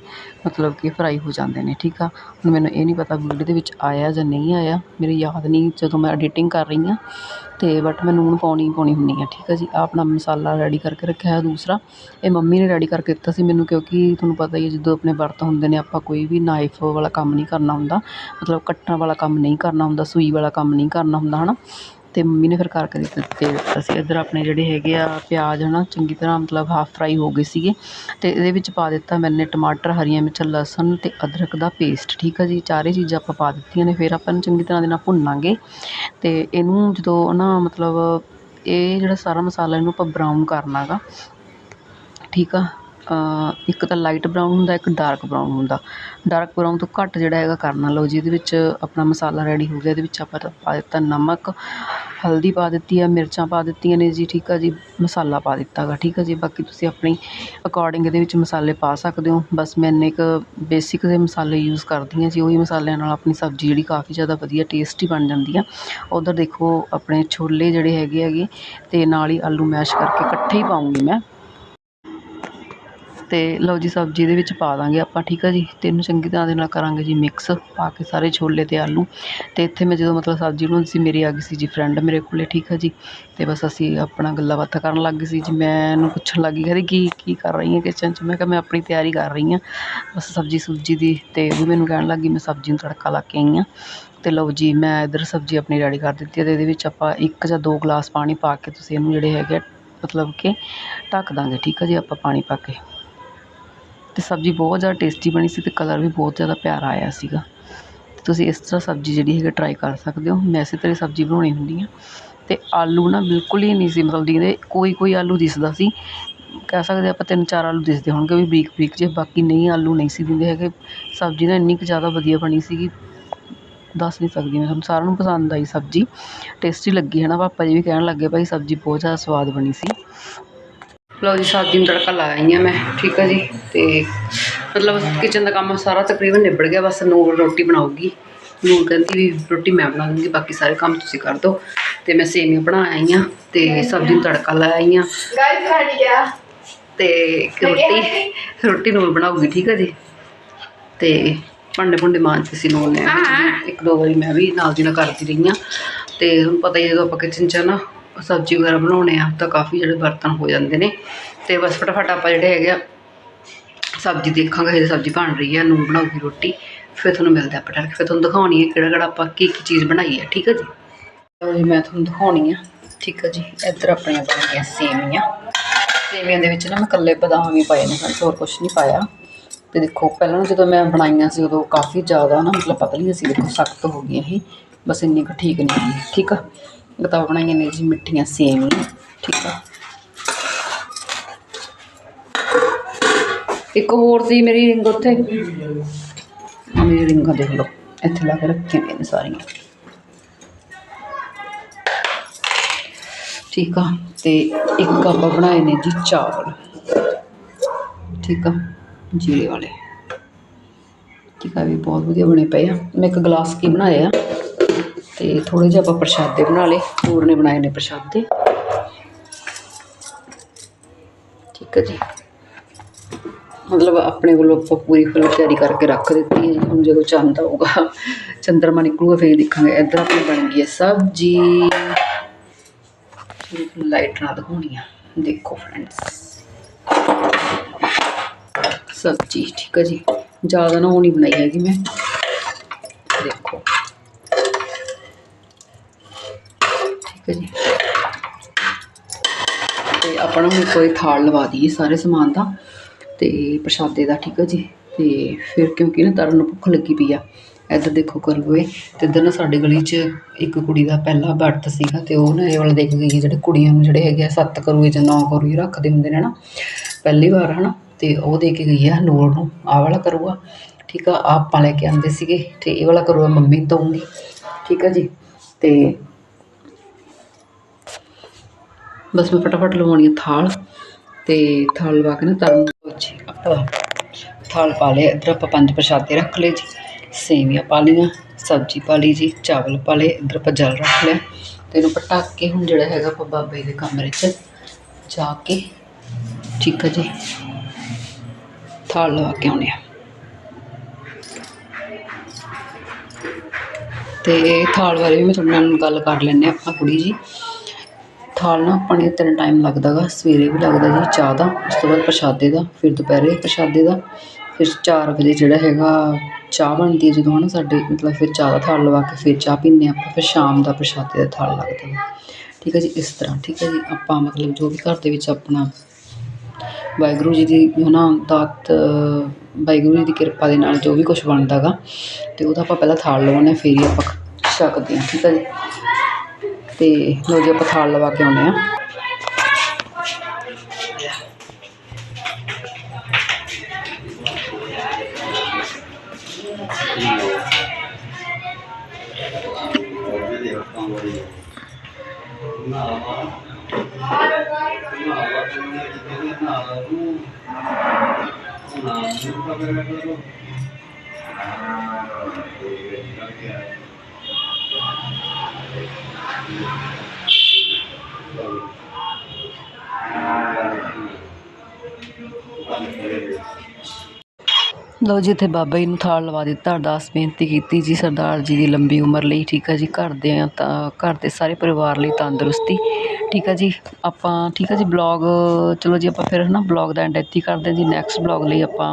ਮਤਲਬ ਕਿ ਫਰਾਈ ਹੋ ਜਾਂਦੇ ਨੇ, ਠੀਕ ਆ? ਹੁਣ ਮੈਨੂੰ ਇਹ ਨਹੀਂ ਪਤਾ ਵੀਡੀਓ ਦੇ ਵਿੱਚ ਆਇਆ ਜਾਂ ਨਹੀਂ ਆਇਆ। ਮੇਰੇ ਯਾਦ ਨਹੀਂ ਜਦੋਂ ਮੈਂ ਐਡੀਟਿੰਗ ਕਰ ਰਹੀ ਹਾਂ। ਅਤੇ ਬਟ ਮੈਂ ਲੂਣ ਪਾਉਣੀ ਪਾਉਣੀ ਹੁੰਦੀ ਹਾਂ ਠੀਕ ਆ ਜੀ? ਆਹ ਆਪਣਾ ਮਸਾਲਾ ਰੈਡੀ ਕਰਕੇ ਰੱਖਿਆ ਹੈ ਦੂਸਰਾ। ਇਹ ਮੰਮੀ ਨੇ ਰੈਡੀ ਕਰਕੇ ਦਿੱਤਾ ਸੀ ਮੈਨੂੰ ਕਿਉਂਕਿ ਤੁਹਾਨੂੰ ਪਤਾ ਹੀ ਹੈ ਜਦੋਂ ਆਪਣੇ ਵਰਤ ਹੁੰਦੇ ਨੇ, ਆਪਾਂ ਕੋਈ ਵੀ ਨਾਈਫ ਵਾਲਾ ਕੰਮ ਨਹੀਂ ਕਰਨਾ ਹੁੰਦਾ। ਮਤਲਬ ਕੱਟਣ ਵਾਲਾ ਕੰਮ ਨਹੀਂ ਕਰਨਾ ਹੁੰਦਾ, ਸੂਈ ਵਾਲਾ ਕੰਮ ਨਹੀਂ ਕਰਨਾ ਹੁੰਦਾ ਹੈ ਨਾ ਅਤੇ ਮੰਮੀ ਨੇ ਫਿਰ ਕਰਕੇ ਦੇ ਦਿੱਤੇ ਅਸੀਂ ਇੱਧਰ ਆਪਣੇ ਜਿਹੜੇ ਹੈਗੇ ਆ, ਪਿਆਜ਼ ਹੈ ਨਾ ਚੰਗੀ ਤਰ੍ਹਾਂ ਮਤਲਬ ਹਾਫ ਫਰਾਈ ਹੋ ਗਏ ਸੀਗੇ। ਅਤੇ ਇਹਦੇ ਵਿੱਚ ਪਾ ਦਿੱਤਾ ਮੈਨੇ ਟਮਾਟਰ, ਹਰੀਆਂ ਮਿਰਚਾਂ, ਲਸਣ ਅਤੇ ਅਦਰਕ ਦਾ ਪੇਸਟ ਠੀਕ ਆ ਜੀ? ਚਾਰੇ ਚੀਜ਼ਾਂ ਆਪਾਂ ਪਾ ਦਿੱਤੀਆਂ ਨੇ, ਫਿਰ ਆਪਾਂ ਇਹਨੂੰ ਚੰਗੀ ਤਰ੍ਹਾਂ ਦੇ ਨਾਲ ਭੁੰਨਾਂਗੇ। ਅਤੇ ਇਹਨੂੰ ਜਦੋਂ ਨਾ ਮਤਲਬ ਇਹ ਜਿਹੜਾ ਸਾਰਾ ਮਸਾਲਾ ਇਹਨੂੰ ਆਪਾਂ ਬਰਾਊਨ ਕਰਨਾ ਗਾ, ਠੀਕ ਆ? ਇੱਕ ਤਾਂ ਲਾਈਟ ਬਰਾਊਨ ਹੁੰਦਾ, ਇੱਕ ਡਾਰਕ ਬਰਾਊਨ ਹੁੰਦਾ। ਡਾਰਕ ਬਰਾਊਨ ਤੋਂ ਘੱਟ ਜਿਹੜਾ ਹੈਗਾ ਕਰਨਾ ਲਓ ਜਿਹਦੇ ਵਿੱਚ ਆਪਣਾ ਮਸਾਲਾ ਰੈਡੀ ਹੋ ਗਿਆ, ਇਹਦੇ ਵਿੱਚ ਆਪਾਂ ਪਾ ਦਿੱਤਾ ਨਮਕ, ਹਲਦੀ ਪਾ ਦਿੱਤੀ ਆ, ਮਿਰਚਾਂ ਪਾ ਦਿੱਤੀਆਂ ਨੇ ਜੀ, ਠੀਕ ਆ ਜੀ, ਮਸਾਲਾ ਪਾ ਦਿੱਤਾ ਗਾ ਠੀਕ ਆ ਜੀ। ਬਾਕੀ ਤੁਸੀਂ ਆਪਣੀ ਅਕੋਰਡਿੰਗ ਇਹਦੇ ਵਿੱਚ ਮਸਾਲੇ ਪਾ ਸਕਦੇ ਹੋ। ਬਸ ਮੈਂ ਇੰਨੇ ਕੁ ਬੇਸਿਕ ਦੇ ਮਸਾਲੇ ਯੂਜ਼ ਕਰਦੀ ਹਾਂ ਜੀ, ਉਹੀ ਮਸਾਲਿਆਂ ਨਾਲ ਆਪਣੀ ਸਬਜ਼ੀ ਜਿਹੜੀ ਕਾਫੀ ਜ਼ਿਆਦਾ ਵਧੀਆ ਟੇਸਟੀ ਬਣ ਜਾਂਦੀ ਆ। ਉਧਰ ਦੇਖੋ, ਆਪਣੇ ਛੋਲੇ ਜਿਹੜੇ ਹੈਗੇ ਹੈਗੇ ਅਤੇ ਨਾਲ ਹੀ ਆਲੂ ਮੈਸ਼ ਕਰਕੇ ਇਕੱਠੇ ਹੀ ਪਾਉਂਗੀ ਮੈਂ। ਅਤੇ ਲਓ ਜੀ ਸਬਜ਼ੀ ਦੇ ਵਿੱਚ ਪਾ ਦਾਂਗੇ ਆਪਾਂ, ਠੀਕ ਆ ਜੀ? ਤੇ ਇਹਨੂੰ ਚੰਗੀ ਤਰ੍ਹਾਂ ਦੇ ਨਾਲ ਕਰਾਂਗੇ ਜੀ ਮਿਕਸ ਪਾ ਕੇ ਸਾਰੇ ਛੋਲੇ ਤੇ ਆਲੂ। ਤੇ ਇੱਥੇ ਮੈਂ ਜਦੋਂ ਮਤਲਬ ਸਬਜ਼ੀ ਬਣਾਉਂਦੀ ਸੀ, ਮੇਰੀ ਆ ਗਈ ਸੀ ਜੀ ਫਰੈਂਡ ਮੇਰੇ ਕੋਲੇ, ਠੀਕ ਆ ਜੀ? ਤੇ ਬਸ ਅਸੀਂ ਆਪਣਾ ਗੱਲਾਂ ਬਾਤਾਂ ਕਰਨ ਲੱਗ ਗਏ ਸੀ ਜੀ। ਮੈਂ ਇਹਨੂੰ ਪੁੱਛਣ ਗਈ, ਕਹਿੰਦੀ, ਕੀ ਕੀ ਕਰ ਰਹੀ ਹੈ ਕਿਚਨ 'ਚ? ਮੈਂ ਕਿਹਾ, ਮੈਂ ਆਪਣੀ ਤਿਆਰੀ ਕਰ ਰਹੀ ਹਾਂ ਬਸ ਸਬਜ਼ੀ ਸੁਬਜੀ ਦੀ ਤੇ ਉਹ ਵੀ ਮੈਨੂੰ ਕਹਿਣ ਲੱਗ ਗਈ, ਮੈਂ ਸਬਜ਼ੀ ਨੂੰ ਤੜਕਾ ਲਾ ਕੇ ਆਈ ਹਾਂ ਤੇ ਲਓ ਜੀ, ਮੈਂ ਇੱਧਰ ਸਬਜ਼ੀ ਆਪਣੀ ਰੈਡੀ ਕਰ ਦਿੱਤੀ ਹੈ ਤੇ ਇਹਦੇ ਵਿੱਚ ਆਪਾਂ ਇੱਕ ਜਾਂ ਦੋ ਗਲਾਸ ਪਾਣੀ ਪਾ ਕੇ ਤੁਸੀਂ ਇਹਨੂੰ ਜਿਹੜੇ ਹੈਗੇ ਆ, ਮਤਲਬ ਕਿ ਢੱਕ ਦਾਂਗੇ, ਠੀਕ ਆ ਜੀ? ਆਪਾਂ ਪਾਣੀ ਪਾ ਕੇ। ਅਤੇ ਸਬਜ਼ੀ ਬਹੁਤ ਜ਼ਿਆਦਾ ਟੇਸਟੀ ਬਣੀ ਸੀ ਅਤੇ ਕਲਰ ਵੀ ਬਹੁਤ ਜ਼ਿਆਦਾ ਪਿਆਰਾ ਆਇਆ ਸੀਗਾ। ਤੇ ਤੁਸੀਂ ਇਸ ਤਰ੍ਹਾਂ ਸਬਜ਼ੀ ਜਿਹੜੀ ਹੈਗੀ ਟਰਾਈ ਕਰ ਸਕਦੇ ਹੋ। ਮੈਂ ਇਸੇ ਤਰ੍ਹਾਂ ਸਬਜ਼ੀ ਬਣਾਉਣੀ ਹੁੰਦੀ ਆ ਅਤੇ ਆਲੂ ਨਾ ਬਿਲਕੁਲ ਹੀ ਨਹੀਂ ਸੀ, ਮਤਲਬ ਦਿਖਦੇ ਕੋਈ ਕੋਈ ਆਲੂ ਦਿਸਦਾ ਸੀ। ਕਹਿ ਸਕਦੇ ਆਪਾਂ ਤਿੰਨ ਚਾਰ ਆਲੂ ਦਿਸਦੇ ਹੋਣਗੇ ਵੀ ਬਰੀਕ ਬਰੀਕ ਜੇ ਬਾਕੀ ਨਹੀਂ ਆਲੂ ਨਹੀਂ ਸੀ ਦਿੰਦੇ ਹੈਗੇ। ਸਬਜ਼ੀ ਨਾ ਇੰਨੀ ਕੁ ਜ਼ਿਆਦਾ ਵਧੀਆ ਬਣੀ ਸੀਗੀ। ਦੱਸ ਨਹੀਂ ਸਕਦੀ ਮੈਂ ਤੁਹਾਨੂੰ, ਸਾਰਿਆਂ ਨੂੰ ਪਸੰਦ ਆਈ ਸਬਜ਼ੀ। ਟੇਸਟੀ ਲੱਗੀ ਹੈ ਨਾ, ਪਾਪਾ ਜੀ ਵੀ ਕਹਿਣ ਲੱਗੇ ਭਾਈ ਸਬਜ਼ੀ ਬਹੁਤ ਜ਼ਿਆਦਾ ਸਵਾਦ ਬਣੀ ਸੀ। ਲਓ ਜੀ ਸਬਜ਼ੀ ਨੂੰ ਤੜਕਾ ਲਾਇਆ ਮੈਂ ਠੀਕ ਆ ਜੀ? ਤੇ ਮਤਲਬ ਕਿਚਨ ਦਾ ਕੰਮ ਸਾਰਾ ਤਕਰੀਬਨ ਨਿਬੜ ਗਿਆ ਬਸ ਨੂਰ ਰੋਟੀ ਬਣਾਉਗੀ ਨੂਰ ਕਹਿੰਦੀ ਵੀ ਰੋਟੀ ਮੈਂ ਬਣਾ ਦੂੰਗੀ ਬਾਕੀ ਸਾਰੇ ਕੰਮ ਤੁਸੀਂ ਕਰ ਦਿਓ ਤੇ ਮੈਂ ਸੇਮੀਆਂ ਬਣਾ ਆਈ ਆ ਤੇ ਸਬਜ਼ੀ ਨੂੰ ਤੜਕਾ ਲਾਇਆ ਆਈ ਆ। ਗਾਇਸ ਖਾਣੀ ਗਿਆ ਤੇ ਰੋਟੀ ਰੋਟੀ ਨੂਰ ਬਣਾਉਗੀ ਠੀਕ ਆ ਜੀ? ਤੇ ਭਾਂਡੇ ਭੁੰਡੇ ਮਾਂਜਦੇ ਸੀ ਨੂਰ ਨੇ। ਇੱਕ ਦੋ ਵਾਰੀ ਮੈਂ ਵੀ ਨਾਲ ਦੀ ਨਾਲ ਕਰਦੀ ਰਹੀ ਆ। ਤੇ ਹੁਣ ਪਤਾ ਹੀ ਜਦੋਂ ਆਪਾਂ ਕਿਚਨ 'ਚ ਨਾ ਸਬਜ਼ੀ ਵਗੈਰਾ ਬਣਾਉਣੇ ਆ, ਤਾਂ ਕਾਫੀ ਜਿਹੜੇ ਬਰਤਨ ਹੋ ਜਾਂਦੇ ਨੇ। ਤੇ ਬਸ ਫਟਾਫਟ ਆਪਾਂ ਜਿਹੜੇ ਹੈਗੇ ਆ, ਸਬਜ਼ੀ ਦੇਖਾਂਗੇ ਜੇ ਸਬਜ਼ੀ ਬਣ ਰਹੀ ਹੈ ਨੂਰ ਬਣਾਉਗੀ ਰੋਟੀ। ਫਿਰ ਤੁਹਾਨੂੰ ਮਿਲਦਾ ਆਪਾਂ ਠਹਿਰ ਫਿਰ ਤੁਹਾਨੂੰ ਦਿਖਾਉਣੀ ਹੈ ਕਿਹੜਾ ਕਿਹੜਾ ਆਪਾਂ ਕੀ ਕੀ ਚੀਜ਼ ਬਣਾਈ ਹੈ ਠੀਕ ਹੈ ਜੀ? ਲਓ ਜੀ, ਮੈਂ ਤੁਹਾਨੂੰ ਦਿਖਾਉਣੀ ਆ, ਠੀਕ ਹੈ ਜੀ, ਇੱਧਰ ਆਪਣੀਆਂ ਬਣ ਗਈਆਂ ਸੇਵੀਆਂ। ਸੇਵੀਆਂ ਦੇ ਵਿੱਚ ਨਾ ਮੈਂ ਇਕੱਲੇ ਬਦਾਮ ਹੀ ਪਾਏ ਨੇ ਬਸ ਹੋਰ ਕੁਝ ਨਹੀਂ ਪਾਇਆ। ਤੇ ਦੇਖੋ, ਪਹਿਲਾਂ ਨਾ ਜਦੋਂ ਮੈਂ ਬਣਾਈਆਂ ਸੀ, ਉਦੋਂ ਕਾਫੀ ਜ਼ਿਆਦਾ ਨਾ, ਮਤਲਬ ਪਤਲੀਆਂ ਸੀ, ਦੇਖੋ, ਸਖਤ ਹੋ ਗਈਆਂ ਇਹ ਬਸ ਇੰਨੀ ਕੁ ਠੀਕ ਨਹੀਂ ਹੋਈ, ਠੀਕ ਆ? ਬਤਾ ਬਣਾਈਆਂ ਨੇ ਜੀ ਮਿੱਠੀਆਂ ਸੇਵੀਆਂ, ਠੀਕ ਆ। ਇੱਕ ਹੋਰ ਸੀ ਮੇਰੀ ਰਿੰਗ ਉੱਥੇ। ਆਹ ਮੇਰੀ ਰਿੰਗਾਂ ਦੇਖ ਲਓ, ਇੱਥੇ ਲਾ ਕੇ ਰੱਖੀਆਂ ਹੋਈਆਂ ਨੇ ਸਾਰੀਆਂ। ਠੀਕ ਆ, ਤੇ ਇੱਕ ਆਪਾਂ ਬਣਾਏ ਨੇ ਜੀ ਚਾਵਲ। ਠੀਕ ਆ, ਜੀਰੇ ਵਾਲੇ। ਠੀਕ ਆ ਵੀ ਬਹੁਤ ਵਧੀਆ ਬਣੇ ਪਏ ਆ। ਮੈਂ ਇੱਕ ਗਲਾਸ ਕੀ ਬਣਾਇਆ? ਤੇ ਥੋੜੇ ਜਿਹਾ ਆਪਾਂ ਪ੍ਰਸ਼ਾਦੇ ਬਣਾ ਲਏ। ਹੋਰ ਨੇ ਬਣਾਏ ਨੇ ਪ੍ਰਸ਼ਾਦੇ ਠੀਕ ਹੈ ਜੀ। ਮਤਲਬ ਆਪਣੇ ਵੱਲੋਂ ਆਪਾਂ ਪੂਰੀ ਫੁੱਲ ਤਿਆਰੀ ਕਰਕੇ ਰੱਖ ਦਿੱਤੀ ਹੈ। ਜੀ ਹੁਣ ਜਦੋਂ ਚੰਦ ਆਊਗਾ, ਚੰਦਰਮਾ ਨਿਕਲੂਗਾ, ਫੇਰ ਦੇਖਾਂਗੇ। ਇੱਧਰ ਆਪਣੀ ਬਣ ਗਈ ਹੈ ਸਬਜ਼ੀ। ਲਾਈਟ ਨਾਲ ਦਿਖਾਉਣੀ ਆ। ਦੇਖੋ ਫਰੈਂਡਸ। ਸਬਜ਼ੀ, ਠੀਕ ਹੈ ਜੀ। ਜ਼ਿਆਦਾ ਨਾ ਹੋਣੀ ਬਣਾਈ ਹੈਗੀ ਮੈਂ ਦੇਖੋ ਠੀਕ ਹੈ ਜੀ ਤੇ ਆਪਾਂ ਨੂੰ ਕੋਈ ਥਾਲ ਲਵਾ ਦਈਏ ਸਾਰੇ ਸਮਾਨ ਦਾ। ਤੇ ਪ੍ਰਸ਼ਾਦੇ ਦਾ, ਠੀਕ ਹੈ ਜੀ? ਤੇ ਫਿਰ ਕਿਉਂਕਿ ਨਾ ਤਰਨ ਨੂੰ ਭੁੱਖ ਲੱਗੀ ਪਈ ਆ, ਇੱਧਰ ਦੇਖੋ ਕਰੂਏ। ਤੇ ਇੱਧਰ ਨਾ ਸਾਡੇ ਗਲੀ 'ਚ ਇੱਕ ਕੁੜੀ ਦਾ ਪਹਿਲਾ ਵਰਤ ਸੀਗਾ ਤੇ ਉਹ ਨਾ ਇਹ ਵਾਲਾ ਦੇਖ ਗਈ ਜਿਹੜੇ ਕੁੜੀਆਂ ਨੂੰ ਜਿਹੜੇ ਹੈਗੇ ਆ ਸੱਤ ਕਰੂਏ ਜਾਂ ਨੌ ਕਰੂਏ ਰੱਖਦੇ ਹੁੰਦੇ ਨੇ ਨਾ, ਪਹਿਲੀ ਵਾਰ ਹਨਾ। ਤੇ ਉਹ ਦੇ ਕੇ ਗਈ ਆ ਨੂਰ ਨੂੰ, ਆਹ ਵਾਲਾ ਕਰੂਆ, ਠੀਕ ਆ? ਆਹ ਆਪਾਂ ਲੈ ਕੇ ਆਂਦੇ ਸੀਗੇ, ਤੇ ਇਹ ਵਾਲਾ ਕਰੂਆ ਮੰਮੀ ਦਊਂਗੀ, ਠੀਕ ਆ ਜੀ? ਤੇ ਬਸ ਮੈਂ ਫਟਾਫਟ ਲਵਾਉਣੀ ਆ ਥਾਲ ਤੇ ਥਾਲ ਲਵਾ ਕੇ ਨਾ ਤਰਨ ਜੀ ਆਪਾਂ ਥਾਲ ਪਾ ਲਿਆ ਇੱਧਰ ਆਪਾਂ ਪੰਜ ਪ੍ਰਸ਼ਾਦੇ ਰੱਖ ਲਏ ਜੀ, ਸੇਵੀਆਂ ਪਾ ਲਈਆਂ, ਸਬਜ਼ੀ ਪਾ ਲਈ ਜੀ, ਚਾਵਲ ਪਾ ਲਏ, ਇੱਧਰ ਆਪਾਂ ਜਲ ਰੱਖ ਲਿਆ। ਤੇ ਇਹਨੂੰ ਪਟਾਕ ਕੇ ਹੁਣ ਜਿਹੜਾ ਹੈਗਾ ਆਪਾਂ ਬਾਬੇ ਦੇ ਕਮਰੇ 'ਚ ਜਾ ਕੇ ਠੀਕ ਹੈ ਜੀ। ਥਾਲ ਲਵਾ ਕੇ ਆਉਣੇ ਆ। ਤੇ ਥਾਲ ਬਾਰੇ ਵੀ ਮੈਂ ਤੁਹਾਡੇ ਨਾਲ ਗੱਲ ਕਰ ਲੈਂਦੇ ਹਾਂ ਆਪਾਂ ਕੁੜੀ ਜੀ। ਥਾਲ ਨਾ ਆਪਾਂ ਤਿੰਨ ਟਾਈਮ ਲੱਗਦਾ ਗਾ ਸਵੇਰੇ ਵੀ ਲੱਗਦਾ ਜੀ ਚਾਹ ਦਾ, ਉਸ ਤੋਂ ਬਾਅਦ ਪ੍ਰਸ਼ਾਦੇ ਦਾ, ਫਿਰ ਦੁਪਹਿਰੇ ਪ੍ਰਸ਼ਾਦੇ ਦਾ, ਫਿਰ ਚਾਰ ਵਜੇ ਜਿਹੜਾ ਹੈਗਾ ਚਾਹ ਬਣਦੀ ਹੈ ਜਦੋਂ ਹੈ ਨਾ ਸਾਡੇ, ਮਤਲਬ ਫਿਰ ਚਾਹ ਦਾ ਥਾਲ ਲਵਾ ਕੇ ਫਿਰ ਚਾਹ ਪੀਂਦੇ ਆਪਾਂ, ਫਿਰ ਸ਼ਾਮ ਦਾ ਪ੍ਰਸ਼ਾਦੇ ਦਾ ਥਾਲ ਲੱਗਦਾ ਗਾ ਠੀਕ ਹੈ ਜੀ, ਇਸ ਤਰ੍ਹਾਂ, ਠੀਕ ਹੈ ਜੀ, ਆਪਾਂ ਮਤਲਬ ਜੋ ਵੀ ਘਰ ਦੇ ਵਿੱਚ ਆਪਣਾ ਵਾਹਿਗੁਰੂ ਜੀ ਦੀ ਹੈ ਨਾ ਦਾਤ, ਵਾਹਿਗੁਰੂ ਜੀ ਦੀ ਕਿਰਪਾ ਦੇ ਨਾਲ ਜੋ ਵੀ ਕੁਝ ਬਣਦਾ ਗਾ ਅਤੇ ਉਹਦਾ ਆਪਾਂ ਪਹਿਲਾਂ ਥਾਲ ਲਵਾਉਂਦੇ ਹਾਂ, ਫਿਰ ਹੀ ਆਪਾਂ ਛਕਦੇ ਹਾਂ, ਠੀਕ ਹੈ ਜੀ। ਤੇ ਲੋ ਜੀ ਆਪਾਂ ਥਾਲ ਲਵਾ ਕੇ ਆਉਂਦੇ ਆ ਲੋ ਜੀ, ਇੱਥੇ ਬਾਬਾ ਜੀ ਨੂੰ ਥਾਲ ਲਵਾ ਦਿੱਤਾ, ਅਰਦਾਸ ਬੇਨਤੀ ਕੀਤੀ ਜੀ, ਸਰਦਾਰ ਜੀ ਦੀ ਲੰਬੀ ਉਮਰ ਲਈ, ਠੀਕ ਹੈ ਜੀ ਘਰ ਦੇ ਤਾਂ, ਘਰ ਦੇ ਸਾਰੇ ਪਰਿਵਾਰ ਲਈ ਤੰਦਰੁਸਤੀ। ਠੀਕ ਆ ਜੀ। ਆਪਾਂ, ਠੀਕ ਆ ਜੀ ਬਲੌਗ ਚਲੋ ਜੀ, ਆਪਾਂ ਫਿਰ ਹੈ ਨਾ ਬਲੌਗ ਦਾ ਐਂਡ ਇੱਥੇ ਕਰਦੇ ਹਾਂ ਜੀ। ਨੈਕਸਟ ਬਲੌਗ ਲਈ ਆਪਾਂ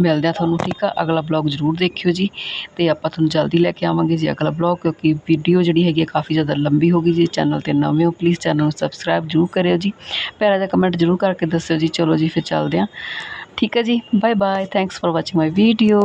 ਮਿਲਦੇ ਹਾਂ ਤੁਹਾਨੂੰ, ਠੀਕ ਆ? ਅਗਲਾ ਬਲੌਗ ਜ਼ਰੂਰ ਦੇਖਿਓ ਜੀ। ਤੇ ਆਪਾਂ ਤੁਹਾਨੂੰ ਜਲਦੀ ਲੈ ਕੇ ਆਵਾਂਗੇ ਜੀ ਅਗਲਾ ਬਲੌਗ ਕਿਉਂਕਿ ਵੀਡੀਓ ਜਿਹੜੀ ਹੈਗੀ ਆ ਕਾਫੀ ਜ਼ਿਆਦਾ ਲੰਬੀ ਹੋ ਗਈ ਜੀ। ਚੈਨਲ ਤੇ ਨਵੇਂ ਹੋ ਪਲੀਜ਼ ਚੈਨਲ ਨੂੰ ਸਬਸਕ੍ਰਾਈਬ ਜ਼ਰੂਰ ਕਰਿਓ ਜੀ। ਪਿਆਰਾ ਜਿਹਾ ਕਮੈਂਟ ਜ਼ਰੂਰ ਕਰਕੇ ਦੱਸਿਓ ਜੀ। ਚਲੋ ਜੀ, ਫਿਰ ਚੱਲਦੇ ਹਾਂ। ਠੀਕ ਹੈ ਜੀ bye bye thanks for watching my video